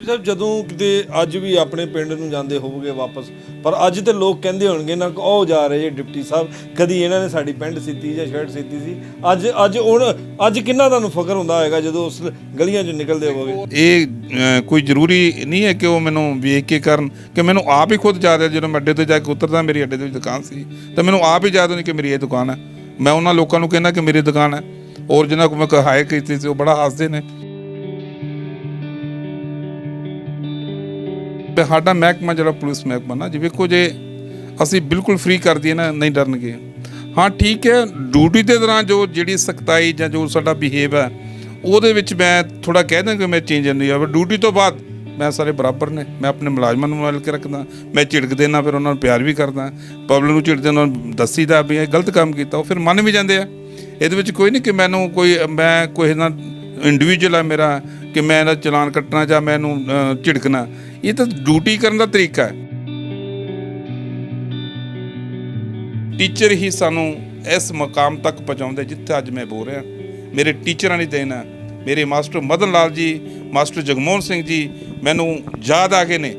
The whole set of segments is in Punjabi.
ਸਾਹਿਬ, ਜਦੋਂ ਕਿਤੇ ਅੱਜ ਵੀ ਆਪਣੇ ਪਿੰਡ ਨੂੰ ਜਾਂਦੇ ਹੋਵੋਗੇ ਵਾਪਸ, ਪਰ ਅੱਜ ਤੇ ਲੋਕ ਕਹਿੰਦੇ ਹੋਣਗੇ ਨਾ ਉਹ ਜਾ ਰਹੇ ਜੇ ਡਿਪਟੀ ਸਾਹਿਬ, ਕਦੀ ਇਹਨਾਂ ਨੇ ਸਾਡੀ ਪੈਂਟ ਸੀਤੀ ਜਾਂ ਸ਼ਰਟ ਸੀਤੀ ਸੀ। ਅੱਜ ਅੱਜ ਹੁਣ, ਅੱਜ ਕਿੰਨਾ ਤੁਹਾਨੂੰ ਫਖਰ ਹੁੰਦਾ ਹੋਏਗਾ ਜਦੋਂ ਉਸ ਗਲੀਆਂ 'ਚ ਨਿਕਲਦੇ ਹੋਵੋਗੇ? ਇਹ ਕੋਈ ਜ਼ਰੂਰੀ ਨਹੀਂ ਹੈ ਕਿ ਉਹ ਮੈਨੂੰ ਵੇਖ ਕੇ ਕਰਨ, ਕਿ ਮੈਨੂੰ ਆਪ ਹੀ ਖੁਦ ਯਾਦ ਹੈ ਜਦੋਂ ਮੈਂ ਅੱਡੇ ਤੋਂ ਜਾ ਕੇ ਉਤਰਦਾ, ਮੇਰੀ ਅੱਡੇ ਦੇ ਦੁਕਾਨ ਸੀ। ਤਾਂ ਮੈਨੂੰ ਆਪ ਹੀ ਯਾਦ ਨਹੀਂ ਕਿ ਮੇਰੀ ਇਹ ਦੁਕਾਨ ਹੈ। ਮੈਂ ਉਹਨਾਂ ਲੋਕਾਂ ਨੂੰ ਕਹਿੰਦਾ ਕਿ ਮੇਰੀ ਦੁਕਾਨ ਹੈ। ਔਰ ਜਿਨ੍ਹਾਂ ਕੋਲ ਮੈਂ ਹਾਇਰ ਕੀਤੀ ਸੀ, ਉਹ ਬੜਾ ਹੱਸਦੇ ਨੇ। ਸਾਡਾ ਮਹਿਕਮਾ ਜਿਹੜਾ ਪੁਲਿਸ ਮਹਿਕਮਾ ਨਾ ਜਿਵੇਂ ਵੇਖੋ ਜੇ ਅਸੀਂ ਬਿਲਕੁਲ ਫ੍ਰੀ ਕਰ ਦਈਏ ਨਾ, ਨਹੀਂ ਡਰਨਗੇ। ਹਾਂ, ਠੀਕ ਹੈ ਡਿਊਟੀ ਦੇ ਦੌਰਾਨ ਜੋ ਜਿਹੜੀ ਸਖਤਾਈ ਜਾਂ ਜੋ ਸਾਡਾ ਬਿਹੇਵ ਹੈ, ਉਹਦੇ ਵਿੱਚ ਮੈਂ ਥੋੜਾ ਕਹਿ ਦਾਂ ਕਿ ਮੈਂ ਚੇਂਜ ਨਹੀਂ ਆਵੇ ਡਿਊਟੀ ਤੋਂ ਬਾਅਦ ਮੈਂ ਸਾਰੇ ਬਰਾਬਰ ਨੇ, ਮੈਂ ਆਪਣੇ ਮੁਲਾਜ਼ਮਾਂ ਨੂੰ ਮਿਲ ਕੇ ਰੱਖਦਾ, ਮੈਂ ਝਿੜਕ ਦੇਣਾ ਫਿਰ ਉਹਨਾਂ ਨੂੰ ਪਿਆਰ ਵੀ ਕਰਦਾ। ਪਬਲਿਕ ਨੂੰ ਝਿੜਕਦੇ ਉਹਨਾਂ ਨੂੰ ਦੱਸੀਦਾ ਵੀ ਇਹ ਗਲਤ ਕੰਮ ਕੀਤਾ, ਉਹ ਫਿਰ ਮੰਨ ਵੀ ਜਾਂਦੇ ਆ। ਇਹਦੇ ਵਿੱਚ ਕੋਈ ਨਹੀਂ ਕਿ ਮੈਨੂੰ ਕੋਈ, ਮੈਂ ਕੋਈ ਨਾ ਇੰਡੀਵਿਜੂਅਲ ਆ ਮੇਰਾ ਕਿ ਮੈਂ ਇਹਦਾ ਚਲਾਨ ਕੱਟਣਾ ਜਾਂ ਮੈਂ ਇਹਨੂੰ ਝਿੜਕਣਾ। ਇਹ ਤਾਂ ਡਿਊਟੀ ਕਰਨ ਦਾ ਤਰੀਕਾ ਹੈ। ਟੀਚਰ ਹੀ ਸਾਨੂੰ ਇਸ ਮਕਾਮ ਤੱਕ ਪਹੁੰਚਾਉਂਦੇ ਜਿੱਥੇ ਅੱਜ ਮੈਂ ਬੋਲ ਰਿਹਾ। ਮੇਰੇ ਟੀਚਰਾਂ ਦੀ ਦੇਣ ਹੈ। ਮੇਰੇ ਮਾਸਟਰ ਮਦਨ ਲਾਲ ਜੀ, ਮਾਸਟਰ ਜਗਮੋਹਨ ਸਿੰਘ ਜੀ ਮੈਨੂੰ ਯਾਦ ਆ ਗਏ ਨੇ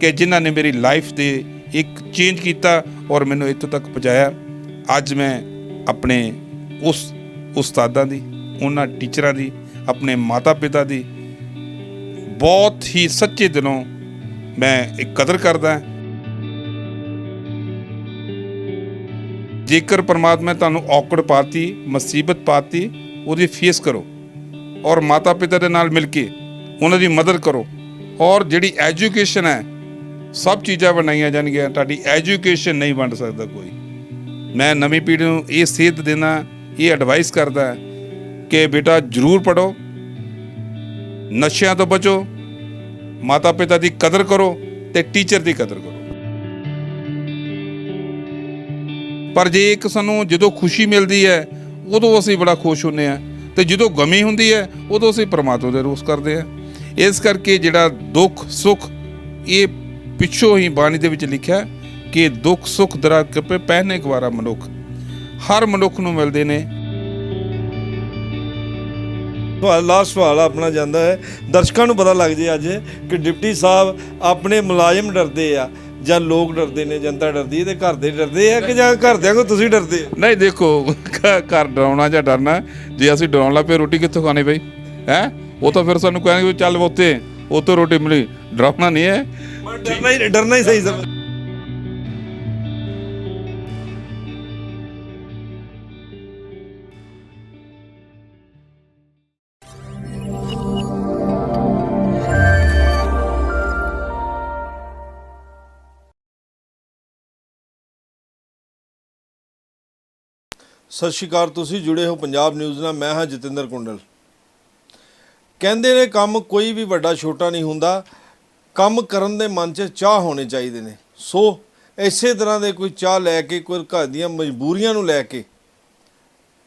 ਕਿ ਜਿਨ੍ਹਾਂ ਨੇ ਮੇਰੀ ਲਾਈਫ ਦੇ ਇੱਕ ਚੇਂਜ ਕੀਤਾ ਔਰ ਮੈਨੂੰ ਇੱਥੋਂ ਤੱਕ ਪਹੁੰਚਾਇਆ। ਅੱਜ ਮੈਂ ਆਪਣੇ ਉਸ ਉਸਤਾਦਾਂ ਦੀ, ਉਹਨਾਂ ਟੀਚਰਾਂ ਦੀ ਆਪਣੇ ਮਾਤਾ ਪਿਤਾ ਦੀ ਬਹੁਤ ਹੀ ਸੱਚੇ ਦਿਲੋਂ ਮੈਂ ਇੱਕ ਕਦਰ ਕਰਦਾ ਜੇਕਰ ਪਰਮਾਤਮਾ ਤੁਹਾਨੂੰ ਔਕੜ ਪਾਤੀ, ਮੁਸੀਬਤ ਪਾਤੀ, ਉਹਦੀ ਫੇਸ ਕਰੋ ਔਰ ਮਾਤਾ ਪਿਤਾ ਦੇ ਨਾਲ ਮਿਲ ਕੇ ਉਹਨਾਂ ਦੀ ਮਦਦ ਕਰੋ ਔਰ ਜਿਹੜੀ ਐਜੂਕੇਸ਼ਨ ਹੈ, ਸਭ ਚੀਜ਼ਾਂ ਬਣਾਈਆਂ ਜਾਣਗੀਆਂ। ਤੁਹਾਡੀ ਐਜੂਕੇਸ਼ਨ ਨਹੀਂ ਵੰਡ ਸਕਦਾ ਕੋਈ। ਮੈਂ ਨਵੀਂ ਪੀੜ੍ਹੀ ਨੂੰ ਇਹ ਸੇਧ ਦੇਣਾ, ਇਹ ਐਡਵਾਈਸ ਕਰਦਾ ਕਿ ਬੇਟਾ ਜ਼ਰੂਰ ਪੜੋ ਨਸ਼ਿਆਂ ਤੋਂ ਬਚੋ। ਮਾਤਾ ਪਿਤਾ ਦੀ ਕਦਰ ਕਰੋ ਤੇ ਟੀਚਰ ਦੀ ਕਦਰ ਕਰੋ। ਪਰ ਜੇ ਇੱਕ ਸਾਨੂੰ ਜਦੋਂ ਖੁਸ਼ੀ ਮਿਲਦੀ ਹੈ, ਉਦੋਂ ਅਸੀਂ ਬੜਾ ਖੁਸ਼ ਹੁੰਨੇ ਆ ਤੇ ਜਦੋਂ ਗਮੀ ਹੁੰਦੀ ਹੈ, ਉਦੋਂ ਅਸੀਂ ਪਰਮਾਤਮਾ ਦੇ ਰੋਸ ਕਰਦੇ ਆ ਇਸ ਕਰਕੇ ਜਿਹੜਾ ਦੁੱਖ, ਸੁੱਖ, ਇਹ ਪਿੱਛੋਂ ਹੀ ਬਾਣੀ ਦੇ ਵਿੱਚ ਲਿਖਿਆ ਕਿ ਦੁੱਖ, ਸੁੱਖ ਦਰਾ ਕਪੇ ਪਹਿਨੇ ਗਵਾਰਾ ਮਨੁੱਖ। ਹਰ ਮਨੁੱਖ ਨੂੰ ਮਿਲਦੇ ਨੇ। ਸਵਾਲ ਲਾਸਟ ਸਵਾਲ ਆਪਣਾ ਜਾਂਦਾ ਹੈ। ਦਰਸ਼ਕਾਂ ਨੂੰ ਪਤਾ ਲੱਗ ਜੇ ਅੱਜ ਕਿ ਡਿਪਟੀ ਸਾਹਿਬ ਆਪਣੇ ਮੁਲਾਜ਼ਮ ਡਰਦੇ ਆ ਜਾਂ ਲੋਕ ਡਰਦੇ ਨੇ ਜਨਤਾ ਡਰਦੀ ਹੈ ਤੇ ਘਰ ਦੇ ਡਰਦੇ ਆ ਕਿ ਜਾਂ ਘਰਦਿਆਂ ਕੋ ਤੁਸੀਂ ਡਰਦੇ ਹੋ? ਨਹੀਂ ਦੇਖੋ ਘਰ ਡਰਾਉਣਾ ਜਾਂ ਡਰਨਾ ਜੇ ਅਸੀਂ ਡਰਾਉਣ ਲੱਗ ਪਏ ਰੋਟੀ ਕਿੱਥੋਂ ਖਾਣੀ ਬਈ? ਹੈ? ਉਹ ਤਾਂ ਫਿਰ ਸਾਨੂੰ ਕਹਿਣਗੇ ਵੀ ਚੱਲ ਉੱਤੇ ਉੱਤੋਂ ਰੋਟੀ ਮਿਲੀ। ਡਰਾਉਣਾ ਨਹੀਂ ਹੈ। ਡਰਨਾ ਹੀ ਡਰਨਾ ਹੀ ਸਹੀ ਸਮਝ ਸਤਿ ਸ਼੍ਰੀ ਅਕਾਲ, ਤੁਸੀਂ ਜੁੜੇ ਹੋ ਪੰਜਾਬ ਨਿਊਜ਼ ਨਾਲ, ਮੈਂ ਹਾਂ ਜਤਿੰਦਰ ਕੁੰਡਲ। ਕਹਿੰਦੇ ਨੇ ਕੰਮ ਕੋਈ ਵੀ ਵੱਡਾ ਛੋਟਾ ਨਹੀਂ ਹੁੰਦਾ, ਕੰਮ ਕਰਨ ਦੇ ਮਨ 'ਚ ਚਾਹ ਹੋਣੇ ਚਾਹੀਦੇ ਨੇ। ਸੋ ਇਸੇ ਤਰ੍ਹਾਂ ਦੇ ਕੋਈ ਚਾਹ ਲੈ ਕੇ, ਕੋਈ ਘਰ ਦੀਆਂ ਮਜਬੂਰੀਆਂ ਨੂੰ ਲੈ ਕੇ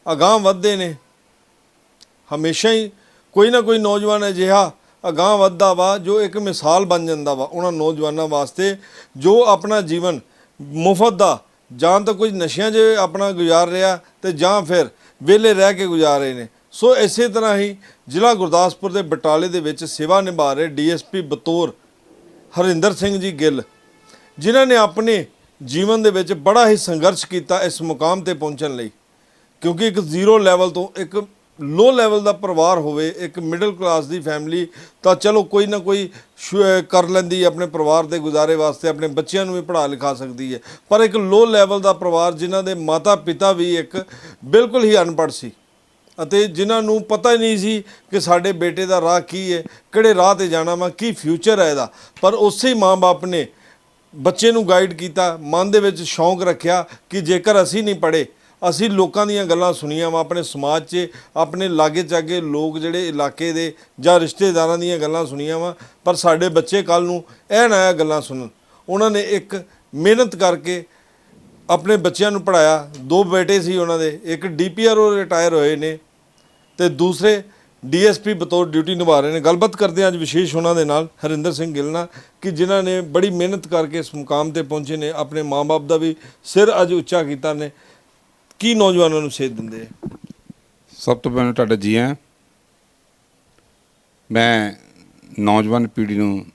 ਅਗਾਂਹ ਵੱਧਦੇ ਨੇ। ਹਮੇਸ਼ਾ ਹੀ ਕੋਈ ਨਾ ਕੋਈ ਨੌਜਵਾਨ ਅਜਿਹਾ ਅਗਾਂਹ ਵੱਧਦਾ ਵਾ, ਜੋ ਇੱਕ ਮਿਸਾਲ ਬਣ ਜਾਂਦਾ ਵਾ, ਉਹਨਾਂ ਨੌਜਵਾਨਾਂ ਵਾਸਤੇ ਜੋ ਆਪਣਾ ਜੀਵਨ ਮੁਫਤ ਦਾ ਜਾਂ ਤਾਂ ਕੁਝ ਨਸ਼ਿਆਂ 'ਚ ਆਪਣਾ ਗੁਜ਼ਾਰ ਰਿਹਾ ਤੇ ਜਾਂ ਫਿਰ ਵਿਹਲੇ ਰਹਿ ਕੇ ਗੁਜ਼ਾਰ ਰਹੇ ਨੇ। ਸੋ ਇਸੇ ਤਰ੍ਹਾਂ ਹੀ ਜ਼ਿਲ੍ਹਾ ਗੁਰਦਾਸਪੁਰ ਦੇ ਬਟਾਲੇ ਦੇ ਵਿੱਚ ਸੇਵਾ ਨਿਭਾ ਰਹੇ ਡੀਐਸਪੀ ਬਤੌਰ ਹਰਿੰਦਰ ਸਿੰਘ ਜੀ ਗਿੱਲ, ਜਿਨ੍ਹਾਂ ਨੇ ਆਪਣੇ ਜੀਵਨ ਦੇ ਵਿੱਚ ਬੜਾ ਹੀ ਸੰਘਰਸ਼ ਕੀਤਾ ਇਸ ਮੁਕਾਮ ਤੇ ਪਹੁੰਚਣ ਲਈ। ਕਿਉਂਕਿ ਇੱਕ ਜ਼ੀਰੋ ਲੈਵਲ ਤੋਂ ਇੱਕ ਲੋ ਲੈਵਲ ਦਾ ਪਰਿਵਾਰ ਹੋਵੇ, ਇੱਕ ਮਿਡਲ ਕਲਾਸ ਦੀ ਫੈਮਿਲੀ ਤਾਂ ਚਲੋ ਕੋਈ ਨਾ ਕੋਈ ਸ਼ੁ- ਕਰ ਲੈਂਦੀ ਹੈ, ਆਪਣੇ ਪਰਿਵਾਰ ਦੇ ਗੁਜ਼ਾਰੇ ਵਾਸਤੇ, ਆਪਣੇ ਬੱਚਿਆਂ ਨੂੰ ਵੀ ਪੜ੍ਹਾ ਲਿਖਾ ਸਕਦੀ ਹੈ। ਪਰ ਇੱਕ ਲੋ ਲੈਵਲ ਦਾ ਪਰਿਵਾਰ ਜਿਨ੍ਹਾਂ ਦੇ ਮਾਤਾ ਪਿਤਾ ਵੀ ਇੱਕ ਬਿਲਕੁਲ ਹੀ ਅਨਪੜ੍ਹ ਸੀ ਅਤੇ ਜਿਨ੍ਹਾਂ ਨੂੰ ਪਤਾ ਹੀ ਨਹੀਂ ਸੀ ਕਿ ਸਾਡੇ ਬੇਟੇ ਦਾ ਰਾਹ ਕੀ ਹੈ, ਕਿਹੜੇ ਰਾਹ ਤੇ ਜਾਣਾ ਵਾ, ਕੀ ਫਿਊਚਰ ਹੈ ਇਹਦਾ। ਪਰ ਉਸੇ ਹੀ ਮਾਂ-ਬਾਪ ਨੇ ਬੱਚੇ ਨੂੰ ਗਾਈਡ ਕੀਤਾ, ਮਨ ਦੇ ਵਿੱਚ ਸ਼ੌਂਕ ਰੱਖਿਆ ਕਿ ਜੇਕਰ ਅਸੀਂ ਨਹੀਂ ਪੜ੍ਹੇ ਅਸੀਂ ਲੋਕਾਂ ਦੀਆਂ ਗੱਲਾਂ ਸੁਣੀਆਂ ਵਾ, ਆਪਣੇ ਸਮਾਜ 'ਚ, ਆਪਣੇ ਲਾਗੇ ਚਾਗੇ ਲੋਕ ਜਿਹੜੇ ਇਲਾਕੇ ਦੇ ਜਾਂ ਰਿਸ਼ਤੇਦਾਰਾਂ ਦੀਆਂ ਗੱਲਾਂ ਸੁਣੀਆਂ ਵਾ, ਪਰ ਸਾਡੇ ਬੱਚੇ ਕੱਲ ਨੂੰ ਇਹ ਨਾ ਗੱਲਾਂ ਸੁਣਨ। ਉਹਨਾਂ ਨੇ ਇੱਕ ਮਿਹਨਤ ਕਰਕੇ ਆਪਣੇ ਬੱਚਿਆਂ ਨੂੰ ਪੜਾਇਆ ਦੋ ਬੇਟੇ ਸੀ ਉਹਨਾਂ ਦੇ, ਇੱਕ ਡੀਪੀਆਰਓ ਰਿਟਾਇਰ ਹੋਏ ਨੇ ਤੇ ਦੂਸਰੇ ਡੀਐਸਪੀ ਬਤੌਰ ਡਿਊਟੀ ਨਿਭਾ ਰਹੇ ਨੇ। ਗੱਲਬਾਤ ਕਰਦੇ ਹਾਂ ਅੱਜ ਵਿਸ਼ੇਸ਼ ਉਹਨਾਂ ਦੇ ਨਾਲ, ਹਰਿੰਦਰ ਸਿੰਘ ਗਿੱਲ ਨਾਲ, ਕਿ ਜਿਨ੍ਹਾਂ ਨੇ ਬੜੀ ਮਿਹਨਤ ਕਰਕੇ ਇਸ ਮੁਕਾਮ ਤੇ ਪਹੁੰਚੇ ਨੇ, ਆਪਣੇ ਮਾਪੇ ਦਾ ਵੀ ਸਿਰ ਅੱਜ ਉੱਚਾ ਕੀਤਾ ਨੇ। ਕੀ ਨੌਜਵਾਨਾਂ ਨੂੰ ਸੇਧ ਦਿੰਦੇ ਆ? ਸਭ ਤੋਂ ਪਹਿਲਾਂ ਤੁਹਾਡਾ ਜੀ ਆਇਆਂ ਮੈਂ ਨੌਜਵਾਨ ਪੀੜ੍ਹੀ ਨੂੰ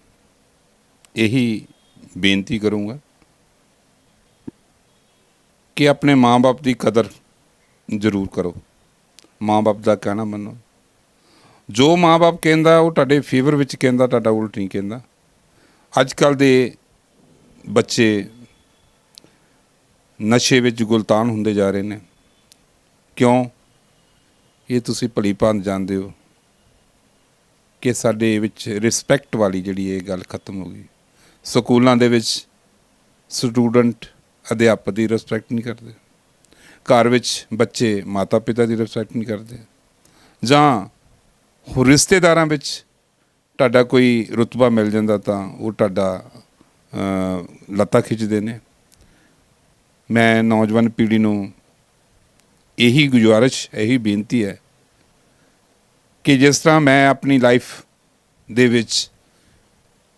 ਇਹੀ ਬੇਨਤੀ ਕਰੂੰਗਾ ਕਿ ਆਪਣੇ ਮਾਂ-ਬਾਪ ਦੀ ਕਦਰ ਜ਼ਰੂਰ ਕਰੋ। ਮਾਂ-ਬਾਪ ਦਾ ਕਹਿਣਾ ਮੰਨੋ। ਜੋ ਮਾਂ-ਬਾਪ ਕਹਿੰਦਾ, ਉਹ ਤੁਹਾਡੇ ਫੇਵਰ ਵਿੱਚ ਕਹਿੰਦਾ, ਤੁਹਾਡਾ ਉਲਟ ਨਹੀਂ ਕਹਿੰਦਾ। ਅੱਜ ਕੱਲ ਦੇ ਬੱਚੇ ਨਸ਼ੇ ਵਿੱਚ ਗੁਲਤਾਨ ਹੁੰਦੇ ਜਾ ਰਹੇ ਨੇ। ਕਿਉਂ? ਇਹ ਤੁਸੀਂ ਭਲੀ ਭਾਂਤ ਜਾਣਦੇ ਹੋ ਕਿ ਸਾਡੇ ਵਿੱਚ ਰਿਸਪੈਕਟ ਵਾਲੀ ਜਿਹੜੀ ਇਹ ਗੱਲ ਖਤਮ ਹੋ ਗਈ। ਸਕੂਲਾਂ ਦੇ ਵਿੱਚ ਸਟੂਡੈਂਟ ਅਧਿਆਪਕ ਦੀ ਰਿਸਪੈਕਟ ਨਹੀਂ ਕਰਦੇ। ਘਰ ਵਿੱਚ ਬੱਚੇ ਮਾਤਾ ਪਿਤਾ ਦੀ ਰਿਸਪੈਕਟ ਨਹੀਂ ਕਰਦੇ। ਜਾਂ ਰਿਸ਼ਤੇਦਾਰਾਂ ਵਿੱਚ ਤੁਹਾਡਾ ਕੋਈ ਰੁਤਬਾ ਮਿਲ ਜਾਂਦਾ ਤਾਂ ਉਹ ਤੁਹਾਡਾ ਅ, ਲੱਤਾਂ ਖਿੱਚਦੇ ਨੇ। ਮੈਂ ਨੌਜਵਾਨ ਪੀੜ੍ਹੀ ਨੂੰ ਇਹੀ ਗੁਜ਼ਾਰਿਸ਼, ਇਹੀ ਬੇਨਤੀ ਹੈ ਕਿ ਜਿਸ ਤਰ੍ਹਾਂ ਮੈਂ ਆਪਣੀ ਲਾਈਫ ਦੇ ਵਿੱਚ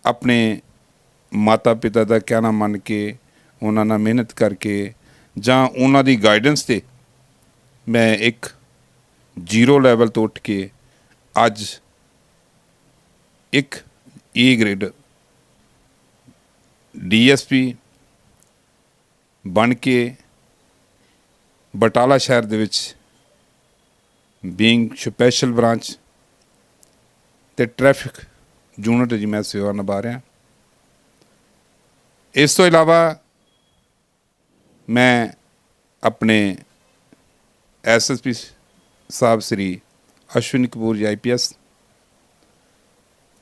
ਆਪਣੇ ਮਾਤਾ ਪਿਤਾ ਦਾ ਕਹਿਣਾ ਮੰਨ ਕੇ, ਉਹਨਾਂ ਨਾਲ ਮਿਹਨਤ ਕਰਕੇ ਜਾਂ ਉਹਨਾਂ ਦੀ ਗਾਈਡੈਂਸ ਤੇ ਮੈਂ ਇੱਕ ਜ਼ੀਰੋ ਲੈਵਲ ਤੋਂ ਉੱਠ ਕੇ ਅੱਜ ਇੱਕ ਈ ਗ੍ਰੇਡ ਡੀਐਸਪੀ ਬਣ ਕੇ ਬਟਾਲਾ ਸ਼ਹਿਰ ਦੇ ਵਿੱਚ ਬੀਇੰਗ ਸਪੈਸ਼ਲ ਬ੍ਰਾਂਚ ਤੇ ਟ੍ਰੈਫਿਕ ਯੂਨਿਟ ਜੀ ਮੈਂ ਸੇਵਾ ਨਿਭਾ ਰਿਹਾ। ਇਸ ਤੋਂ ਇਲਾਵਾ ਮੈਂ ਆਪਣੇ ਐਸਐਸਪੀ ਸਾਹਿਬ ਸ੍ਰੀ ਅਸ਼ਵਨੀ ਕਪੂਰ ਜੀ ਆਈਪੀਐਸ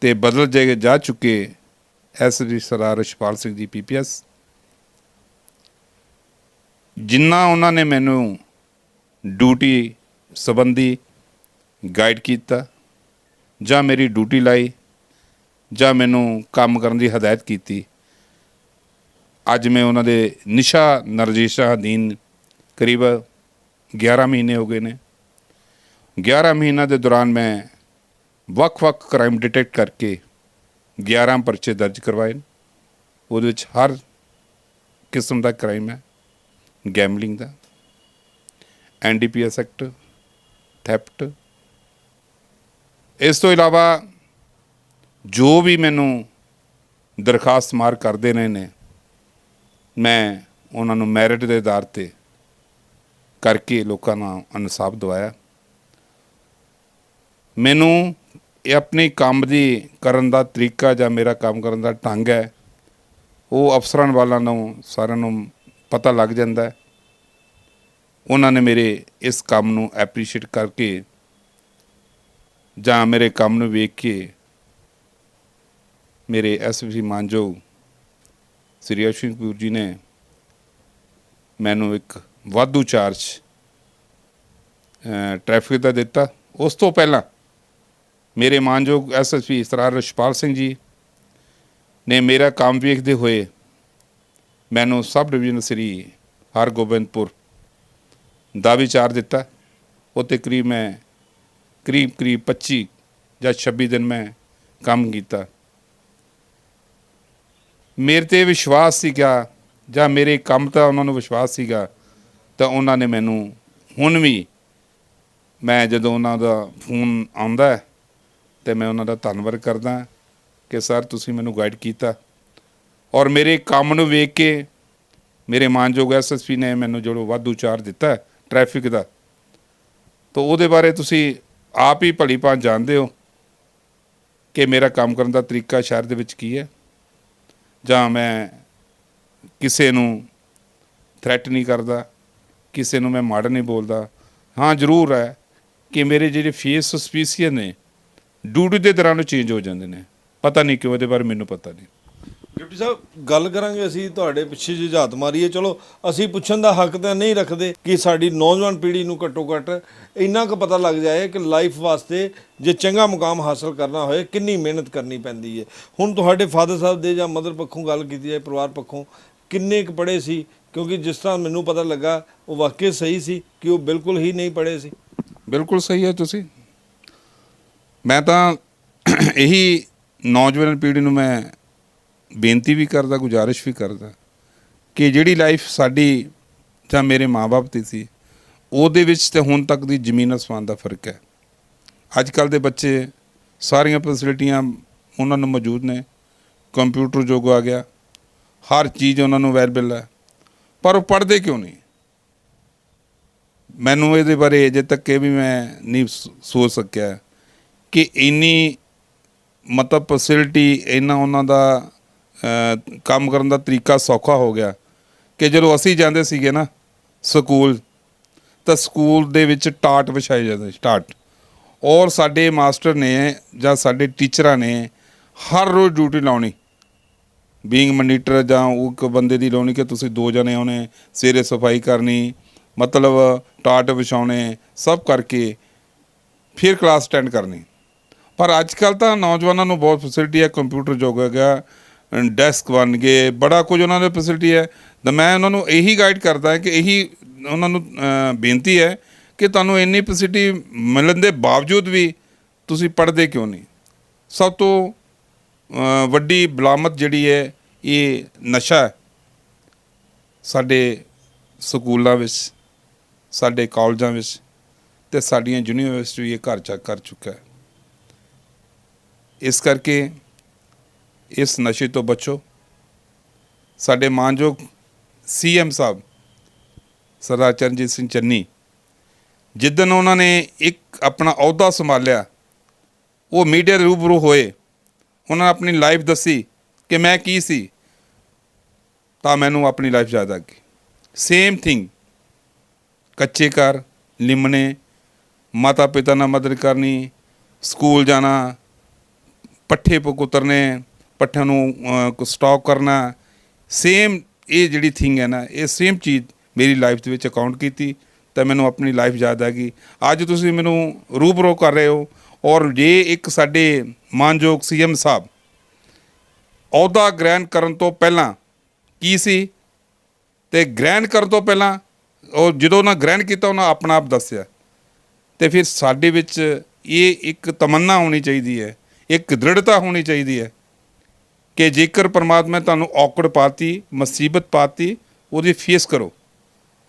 ਤੇ ਬਦਲ ਜੇ ਜਾ ਚੁੱਕੇ ਐਸਐਸਪੀ ਸਰਦਾਰ ਰਸ਼ਪਾਲ ਸਿੰਘ ਜੀ ਪੀਪੀਐਸ ਜਿੰਨਾ ਉਹਨਾਂ ਨੇ ਮੈਨੂੰ ਡਿਊਟੀ ਸੰਬੰਧੀ ਗਾਈਡ ਕੀਤਾ, ਜਾਂ ਮੇਰੀ ਡਿਊਟੀ ਲਾਈ, ਜਾਂ ਮੈਨੂੰ ਕੰਮ ਕਰਨ ਦੀ ਹਦਾਇਤ ਕੀਤੀ, ਅੱਜ ਮੈਂ ਉਹਨਾਂ ਦੇ ਨਿਸ਼ਾ ਨਰਜੇਸ਼ਾ ਅਧੀਨ ਕਰੀਬ 11 ਮਹੀਨੇ ਹੋ ਗਏ ਨੇ। 11 ਮਹੀਨਿਆਂ ਦੇ ਦੌਰਾਨ ਮੈਂ ਵੱਖ-ਵੱਖ ਕ੍ਰਾਈਮ ਡਿਟੈਕਟ ਕਰਕੇ 11 ਪਰਚੇ ਦਰਜ ਕਰਵਾਏ ਉਹਦੇ ਵਿੱਚ ਹਰ ਕਿਸਮ ਦਾ ਕ੍ਰਾਈਮ ਹੈ। ਗੈਮਲਿੰਗ ਦਾ ਐਨਡੀਪੀਐਸ ਐਕਟ ਥੈਪਟ ਇਸ ਤੋਂ ਇਲਾਵਾ ਜੋ ਵੀ ਮੈਨੂੰ ਦਰਖਾਸਤ ਮਾਰ ਕਰਦੇ ਰਹੇ ਨੇ, ਮੈਂ ਉਹਨਾਂ ਨੂੰ ਮੈਰਿਟ ਦੇ ਆਧਾਰ ਤੇ ਕਰਕੇ ਲੋਕਾਂ ਨੂੰ ਇਨਸਾਫ ਦਵਾਇਆ। ਮੈਨੂੰ ਇਹ ਆਪਣੇ ਕੰਮ ਦੀ ਕਰਨ ਦਾ ਤਰੀਕਾ ਜਾਂ ਮੇਰਾ ਕੰਮ ਕਰਨ ਦਾ ਢੰਗ ਹੈ, ਉਹ ਅਫਸਰਾਂ ਵਾਲਾਂ ਨੂੰ ਸਾਰਿਆਂ ਨੂੰ ਪਤਾ ਲੱਗ ਜਾਂਦਾ ਹੈ। ਉਹਨਾਂ ਨੇ ਮੇਰੇ ਇਸ ਕੰਮ ਨੂੰ ਐਪਰੀਸ਼ੀਏਟ ਕਰਕੇ ਜਾਂ ਮੇਰੇ ਕੰਮ ਨੂੰ ਵੇਖ ਕੇ ਮੇਰੇ ਐਸਪੀ ਮਾਨਜੋ, ਸ੍ਰੀ ਅਸ਼ਵਨੀ ਕਪੂਰ ਜੀ ਨੇ ਮੈਨੂੰ ਇੱਕ ਵਾਧੂ ਚਾਰਜ ਟ੍ਰੈਫਿਕ ਦਾ ਦਿੱਤਾ। ਉਸ ਤੋਂ ਪਹਿਲਾਂ ਮੇਰੇ ਮਾਨਯੋਗ ਐਸਐਸਪੀ ਸਰਾਰ ਰਸ਼ਪਾਲ ਸਿੰਘ ਜੀ ਨੇ ਮੇਰਾ ਕੰਮ ਵੇਖਦੇ ਹੋਏ ਮੈਨੂੰ ਸਬ ਡਿਵੀਜ਼ਨ ਸ੍ਰੀ ਹਰਗੋਬਿੰਦਪੁਰ ਦਾ ਵਿਚਾਰ ਦਿੱਤਾ। ਉੱਤੇ ਕਰੀਬ ਮੈਂ ਕਰੀਬ ਕਰੀਬ 25 ਜਾਂ 26 ਦਿਨ ਮੈਂ ਕੰਮ ਕੀਤਾ। ਮੇਰੇ ਤੇ ਵਿਸ਼ਵਾਸ ਸੀਗਾ ਜਾਂ ਮੇਰੇ ਕੰਮ ਤਾਂ ਉਹਨਾਂ ਨੂੰ ਵਿਸ਼ਵਾਸ ਸੀਗਾ ਤਾਂ ਉਹਨਾਂ ਨੇ ਮੈਨੂੰ ਹੁਣ ਵੀ ਮੈਂ ਜਦੋਂ ਉਹਨਾਂ ਦਾ ਫੋਨ ਆਉਂਦਾ ਹੈ, ਤੇ ਮੈਂ ਉਹਨਾਂ ਦਾ ਧੰਨਵਾਦ ਕਰਦਾ ਕਿ ਸਰ ਤੁਸੀਂ ਮੈਨੂੰ ਗਾਈਡ ਕੀਤਾ। ਔਰ ਮੇਰੇ ਕੰਮ ਨੂੰ ਵੇਖ ਕੇ ਮੇਰੇ ਮਾਨਯੋਗ ਐਸਐਸਪੀ ਨੇ ਮੈਨੂੰ ਜਿਹੜਾ ਵਾਧੂ ਚਾਰ ਦਿੱਤਾ ਟ੍ਰੈਫਿਕ ਦਾ। ਤਾਂ ਉਹਦੇ ਬਾਰੇ ਤੁਸੀਂ ਆਪ ਹੀ ਭਲੀ ਭਾਂਤ ਜਾਣਦੇ ਹੋ ਕਿ ਮੇਰਾ ਕੰਮ ਕਰਨ ਦਾ ਤਰੀਕਾ ਸ਼ਹਿਰ ਦੇ ਵਿੱਚ ਕੀ ਹੈ? ਜਾਂ ਮੈਂ ਕਿਸੇ ਨੂੰ ਥ੍ਰੈਟ ਨਹੀਂ ਕਰਦਾ, ਕਿਸੇ ਨੂੰ ਮੈਂ ਮਾੜਾ ਨਹੀਂ ਬੋਲਦਾ? ਹਾਂ, ਜ਼ਰੂਰ ਹੈ ਕਿ ਮੇਰੇ ਜਿਹੜੇ ਫੇਸ ਸਸਪੀਸੀਅਸ ਨੇ ਡਿਊਟੀ ਦੇ ਦੌਰਾਨ ਉਹ ਚੇਂਜ ਹੋ ਜਾਂਦੇ ਨੇ। ਪਤਾ ਨਹੀਂ ਕਿਉਂ, ਇਹਦੇ ਬਾਰੇ ਮੈਨੂੰ ਪਤਾ ਨਹੀਂ। ਡਿਪਟੀ ਸਾਹਿਬ, ਗੱਲ ਕਰਾਂਗੇ ਅਸੀਂ ਤੁਹਾਡੇ ਪਿੱਛੇ ਜੁਝਾਤ ਮਾਰੀਏ। ਚਲੋ, ਅਸੀਂ ਪੁੱਛਣ ਦਾ ਹੱਕ ਤਾਂ ਨਹੀਂ ਰੱਖਦੇ ਕਿ ਸਾਡੀ ਨੌਜਵਾਨ ਪੀੜ੍ਹੀ ਨੂੰ ਘੱਟੋ ਘੱਟ ਇੰਨਾ ਕੁ ਪਤਾ ਲੱਗ ਜਾਏ ਕਿ ਲਾਈਫ ਵਾਸਤੇ ਜੇ ਚੰਗਾ ਮੁਕਾਮ ਹਾਸਲ ਕਰਨਾ ਹੋਏ, ਕਿੰਨੀ ਮਿਹਨਤ ਕਰਨੀ ਪੈਂਦੀ ਹੈ ਹੁਣ ਤੁਹਾਡੇ ਫਾਦਰ ਸਾਹਿਬ ਦੇ ਜਾਂ ਮਦਰ ਪੱਖੋਂ ਗੱਲ ਕੀਤੀ ਜਾਏ, ਪਰਿਵਾਰ ਪੱਖੋਂ, ਕਿੰਨੇ ਕੁ ਪੜ੍ਹੇ ਸੀ? ਕਿਉਂਕਿ ਜਿਸ ਤਰ੍ਹਾਂ ਮੈਨੂੰ ਪਤਾ ਲੱਗਾ, ਉਹ ਵਾਕਿਆ ਸਹੀ ਸੀ ਕਿ ਉਹ ਬਿਲਕੁਲ ਹੀ ਨਹੀਂ ਪੜ੍ਹੇ ਸੀ। ਬਿਲਕੁਲ ਸਹੀ ਹੈ ਤੁਸੀਂ। ਮੈਂ ਤਾਂ ਇਹੀ ਨੌਜਵਾਨ ਪੀੜ੍ਹੀ ਨੂੰ ਮੈਂ ਬੇਨਤੀ ਵੀ ਕਰਦਾ, ਗੁਜ਼ਾਰਿਸ਼ ਵੀ ਕਰਦਾ ਕਿ ਜਿਹੜੀ ਲਾਈਫ ਸਾਡੀ ਜਾਂ ਮੇਰੇ ਮਾਪੇ ਦੀ ਸੀ, ਉਹਦੇ ਵਿੱਚ ਤੇ ਹੁਣ ਤੱਕ ਦੀ ਜ਼ਮੀਨ ਅਸਮਾਨ ਦਾ ਫ਼ਰਕ ਹੈ। ਅੱਜ ਕੱਲ ਦੇ ਬੱਚੇ ਸਾਰੀਆਂ ਫੈਸਿਲਿਟੀਆਂ ਉਹਨਾਂ ਨੂੰ ਮੌਜੂਦ ਨੇ ਕੰਪਿਊਟਰ ਯੁੱਗ ਆ ਗਿਆ, ਹਰ ਚੀਜ਼ ਉਹਨਾਂ ਨੂੰ ਅਵੇਲੇਬਲ ਹੈ, ਪਰ ਉਹ ਪੜ੍ਹਦੇ ਕਿਉਂ ਨਹੀਂ? ਮੈਨੂੰ ਇਹਦੇ ਬਾਰੇ ਅਜੇ ਤੱਕ ਇਹ ਵੀ ਮੈਂ ਨਹੀਂ ਸ- ਸੋਚ ਸਕਿਆ ਕਿ ਇੰਨੀ ਮਤਲਬ ਫੈਸਿਲਿਟੀ ਇੰਨਾ ਉਹਨਾਂ ਦਾ ਕੰਮ ਕਰਨ ਦਾ ਤਰੀਕਾ ਸੌਖਾ ਹੋ ਗਿਆ ਕਿ ਜਦੋਂ ਅਸੀਂ ਜਾਂਦੇ ਸੀਗੇ ਨਾ ਸਕੂਲ, ਤਾਂ ਸਕੂਲ ਦੇ ਵਿੱਚ ਟਾਟ ਵਿਛਾਏ ਜਾਂਦੇ ਸੀ, ਟਾਟ। ਔਰ ਸਾਡੇ ਮਾਸਟਰ ਨੇ ਜਾਂ ਸਾਡੇ ਟੀਚਰਾਂ ਨੇ ਹਰ ਰੋਜ਼ ਡਿਊਟੀ ਲਾਉਣੀ। ਬੀਇੰਗ ਮਨੀਟਰ ਜਾਂ ਉਹ ਇੱਕ ਬੰਦੇ ਦੀ ਲਾਉਣੀ ਕਿ ਤੁਸੀਂ ਦੋ ਜਣੇ ਆਉਣੇ, ਸਵੇਰੇ ਸਫ਼ਾਈ ਕਰਨੀ, ਮਤਲਬ ਟਾਟ ਵਿਛਾਉਣੇ, ਸਭ ਕਰਕੇ ਫਿਰ ਕਲਾਸ ਅਟੈਂਡ ਕਰਨੀ। ਪਰ ਅੱਜ ਕੱਲ ਤਾਂ ਨੌਜਵਾਨਾਂ ਨੂੰ ਬਹੁਤ ਫੈਸਿਲਿਟੀ ਹੈ ਕੰਪਿਊਟਰ ਜੋ ਹੈਗਾ। ਡੈਸਕ ਬਣ ਗਏ, ਬੜਾ ਕੁਝ ਉਹਨਾਂ ਦੇ ਫੈਸਿਲਿਟੀ ਹੈ। ਤਾਂ ਮੈਂ ਉਹਨਾਂ ਨੂੰ ਇਹੀ ਗਾਈਡ ਕਰਦਾ ਕਿ ਇਹੀ ਉਹਨਾਂ ਨੂੰ ਬੇਨਤੀ ਹੈ ਕਿ ਤੁਹਾਨੂੰ ਇੰਨੀ ਫੈਸਿਲਿਟੀ ਮਿਲਣ ਦੇ ਬਾਵਜੂਦ ਵੀ ਤੁਸੀਂ ਪੜ੍ਹਦੇ ਕਿਉਂ ਨਹੀਂ? ਸਭ ਤੋਂ ਵੱਡੀ ਬਲਾਮਤ ਜਿਹੜੀ ਹੈ, ਇਹ ਨਸ਼ਾ ਸਾਡੇ ਸਕੂਲਾਂ ਵਿੱਚ, ਸਾਡੇ ਕਾਲਜਾਂ ਵਿੱਚ ਤੇ ਸਾਡੀਆਂ ਯੂਨੀਵਰਸਿਟੀ ਵੀ ਇਹ ਘਰ ਚੱਕ ਕਰ ਚੁੱਕਾ ਹੈ। ਇਸ ਕਰਕੇ ਇਸ ਨਸ਼ੇ ਤੋਂ ਬਚੋ। ਸਾਡੇ ਮਾਨਯੋਗ ਸੀਐਮ ਸਾਹਿਬ, ਸਰਦਾਰ ਚਰਨਜੀਤ ਸਿੰਘ ਚੰਨੀ ਜਿੱਦਨ ਉਹਨਾਂ ਨੇ ਇੱਕ ਆਪਣਾ ਅਹੁਦਾ ਸੰਭਾਲਿਆ, ਉਹ ਮੀਡੀਆ ਦੇ ਰੂਬਰੂ ਹੋਏ। ਉਹਨਾਂ ਆਪਣੀ ਲਾਈਫ ਦੱਸੀ ਕਿ ਮੈਂ ਕੀ ਸੀ, ਤਾਂ ਮੈਨੂੰ ਆਪਣੀ ਲਾਈਫ ਯਾਦ ਆ ਗਈ। ਸੇਮ ਥਿੰਗ ਕੱਚੇ ਘਰ ਲਿਮਣੇ ਮਾਤਾ ਪਿਤਾ ਨਾਲ ਮਦਦ ਕਰਨੀ ਸਕੂਲ ਜਾਣਾ ਪੱਠੇ ਪ ਕੁਤਰਨੇ ਪੱਠਿਆਂ ਨੂੰ ਸਟਾਕ ਕਰਨਾ ਸੇਮ ਇਹ ਜਿਹੜੀ ਥਿੰਗ ਹੈ ਨਾ, ਇਹ ਸੇਮ ਚੀਜ਼ ਮੇਰੀ ਲਾਈਫ ਦੇ ਵਿੱਚ ਅਕਾਊਂਟ ਕੀਤੀ, ਤਾਂ ਮੈਨੂੰ ਆਪਣੀ ਲਾਈਫ ਯਾਦ ਆ ਗਈ। ਅੱਜ ਤੁਸੀਂ ਮੈਨੂੰ ਰੂਬਰੂ ਕਰ ਰਹੇ ਹੋ ਔਰ ਜੇ ਇੱਕ ਸਾਡੇ ਮਾਨਯੋਗ ਸੀਐਮ ਸਾਹਿਬ ਅਹੁਦਾ ਗ੍ਰਹਿਣ ਕਰਨ ਤੋਂ ਪਹਿਲਾਂ ਕੀ ਸੀ ਤੇ ਗ੍ਰਹਿਣ ਕਰਨ ਤੋਂ ਪਹਿਲਾਂ ਉਹ ਜਦੋਂ ਉਹਨਾਂ ਗ੍ਰਹਿਣ ਕੀਤਾ, ਉਹਨਾਂ ਆਪਣਾ ਆਪ ਦੱਸਿਆ। ਤੇ ਫਿਰ ਸਾਡੇ ਵਿੱਚ ਇਹ ਇੱਕ ਤਮੰਨਾ ਹੋਣੀ ਚਾਹੀਦੀ ਹੈ, ਇੱਕ ਦ੍ਰਿੜਤਾ ਹੋਣੀ ਚਾਹੀਦੀ ਹੈ। ਕਿ ਜੇਕਰ ਪਰਮਾਤਮਾ ਤੁਹਾਨੂੰ ਔਕੜ ਪਾਤੀ, ਮੁਸੀਬਤ ਪਾਤੀ, ਉਹਦੀ ਫੇਸ ਕਰੋ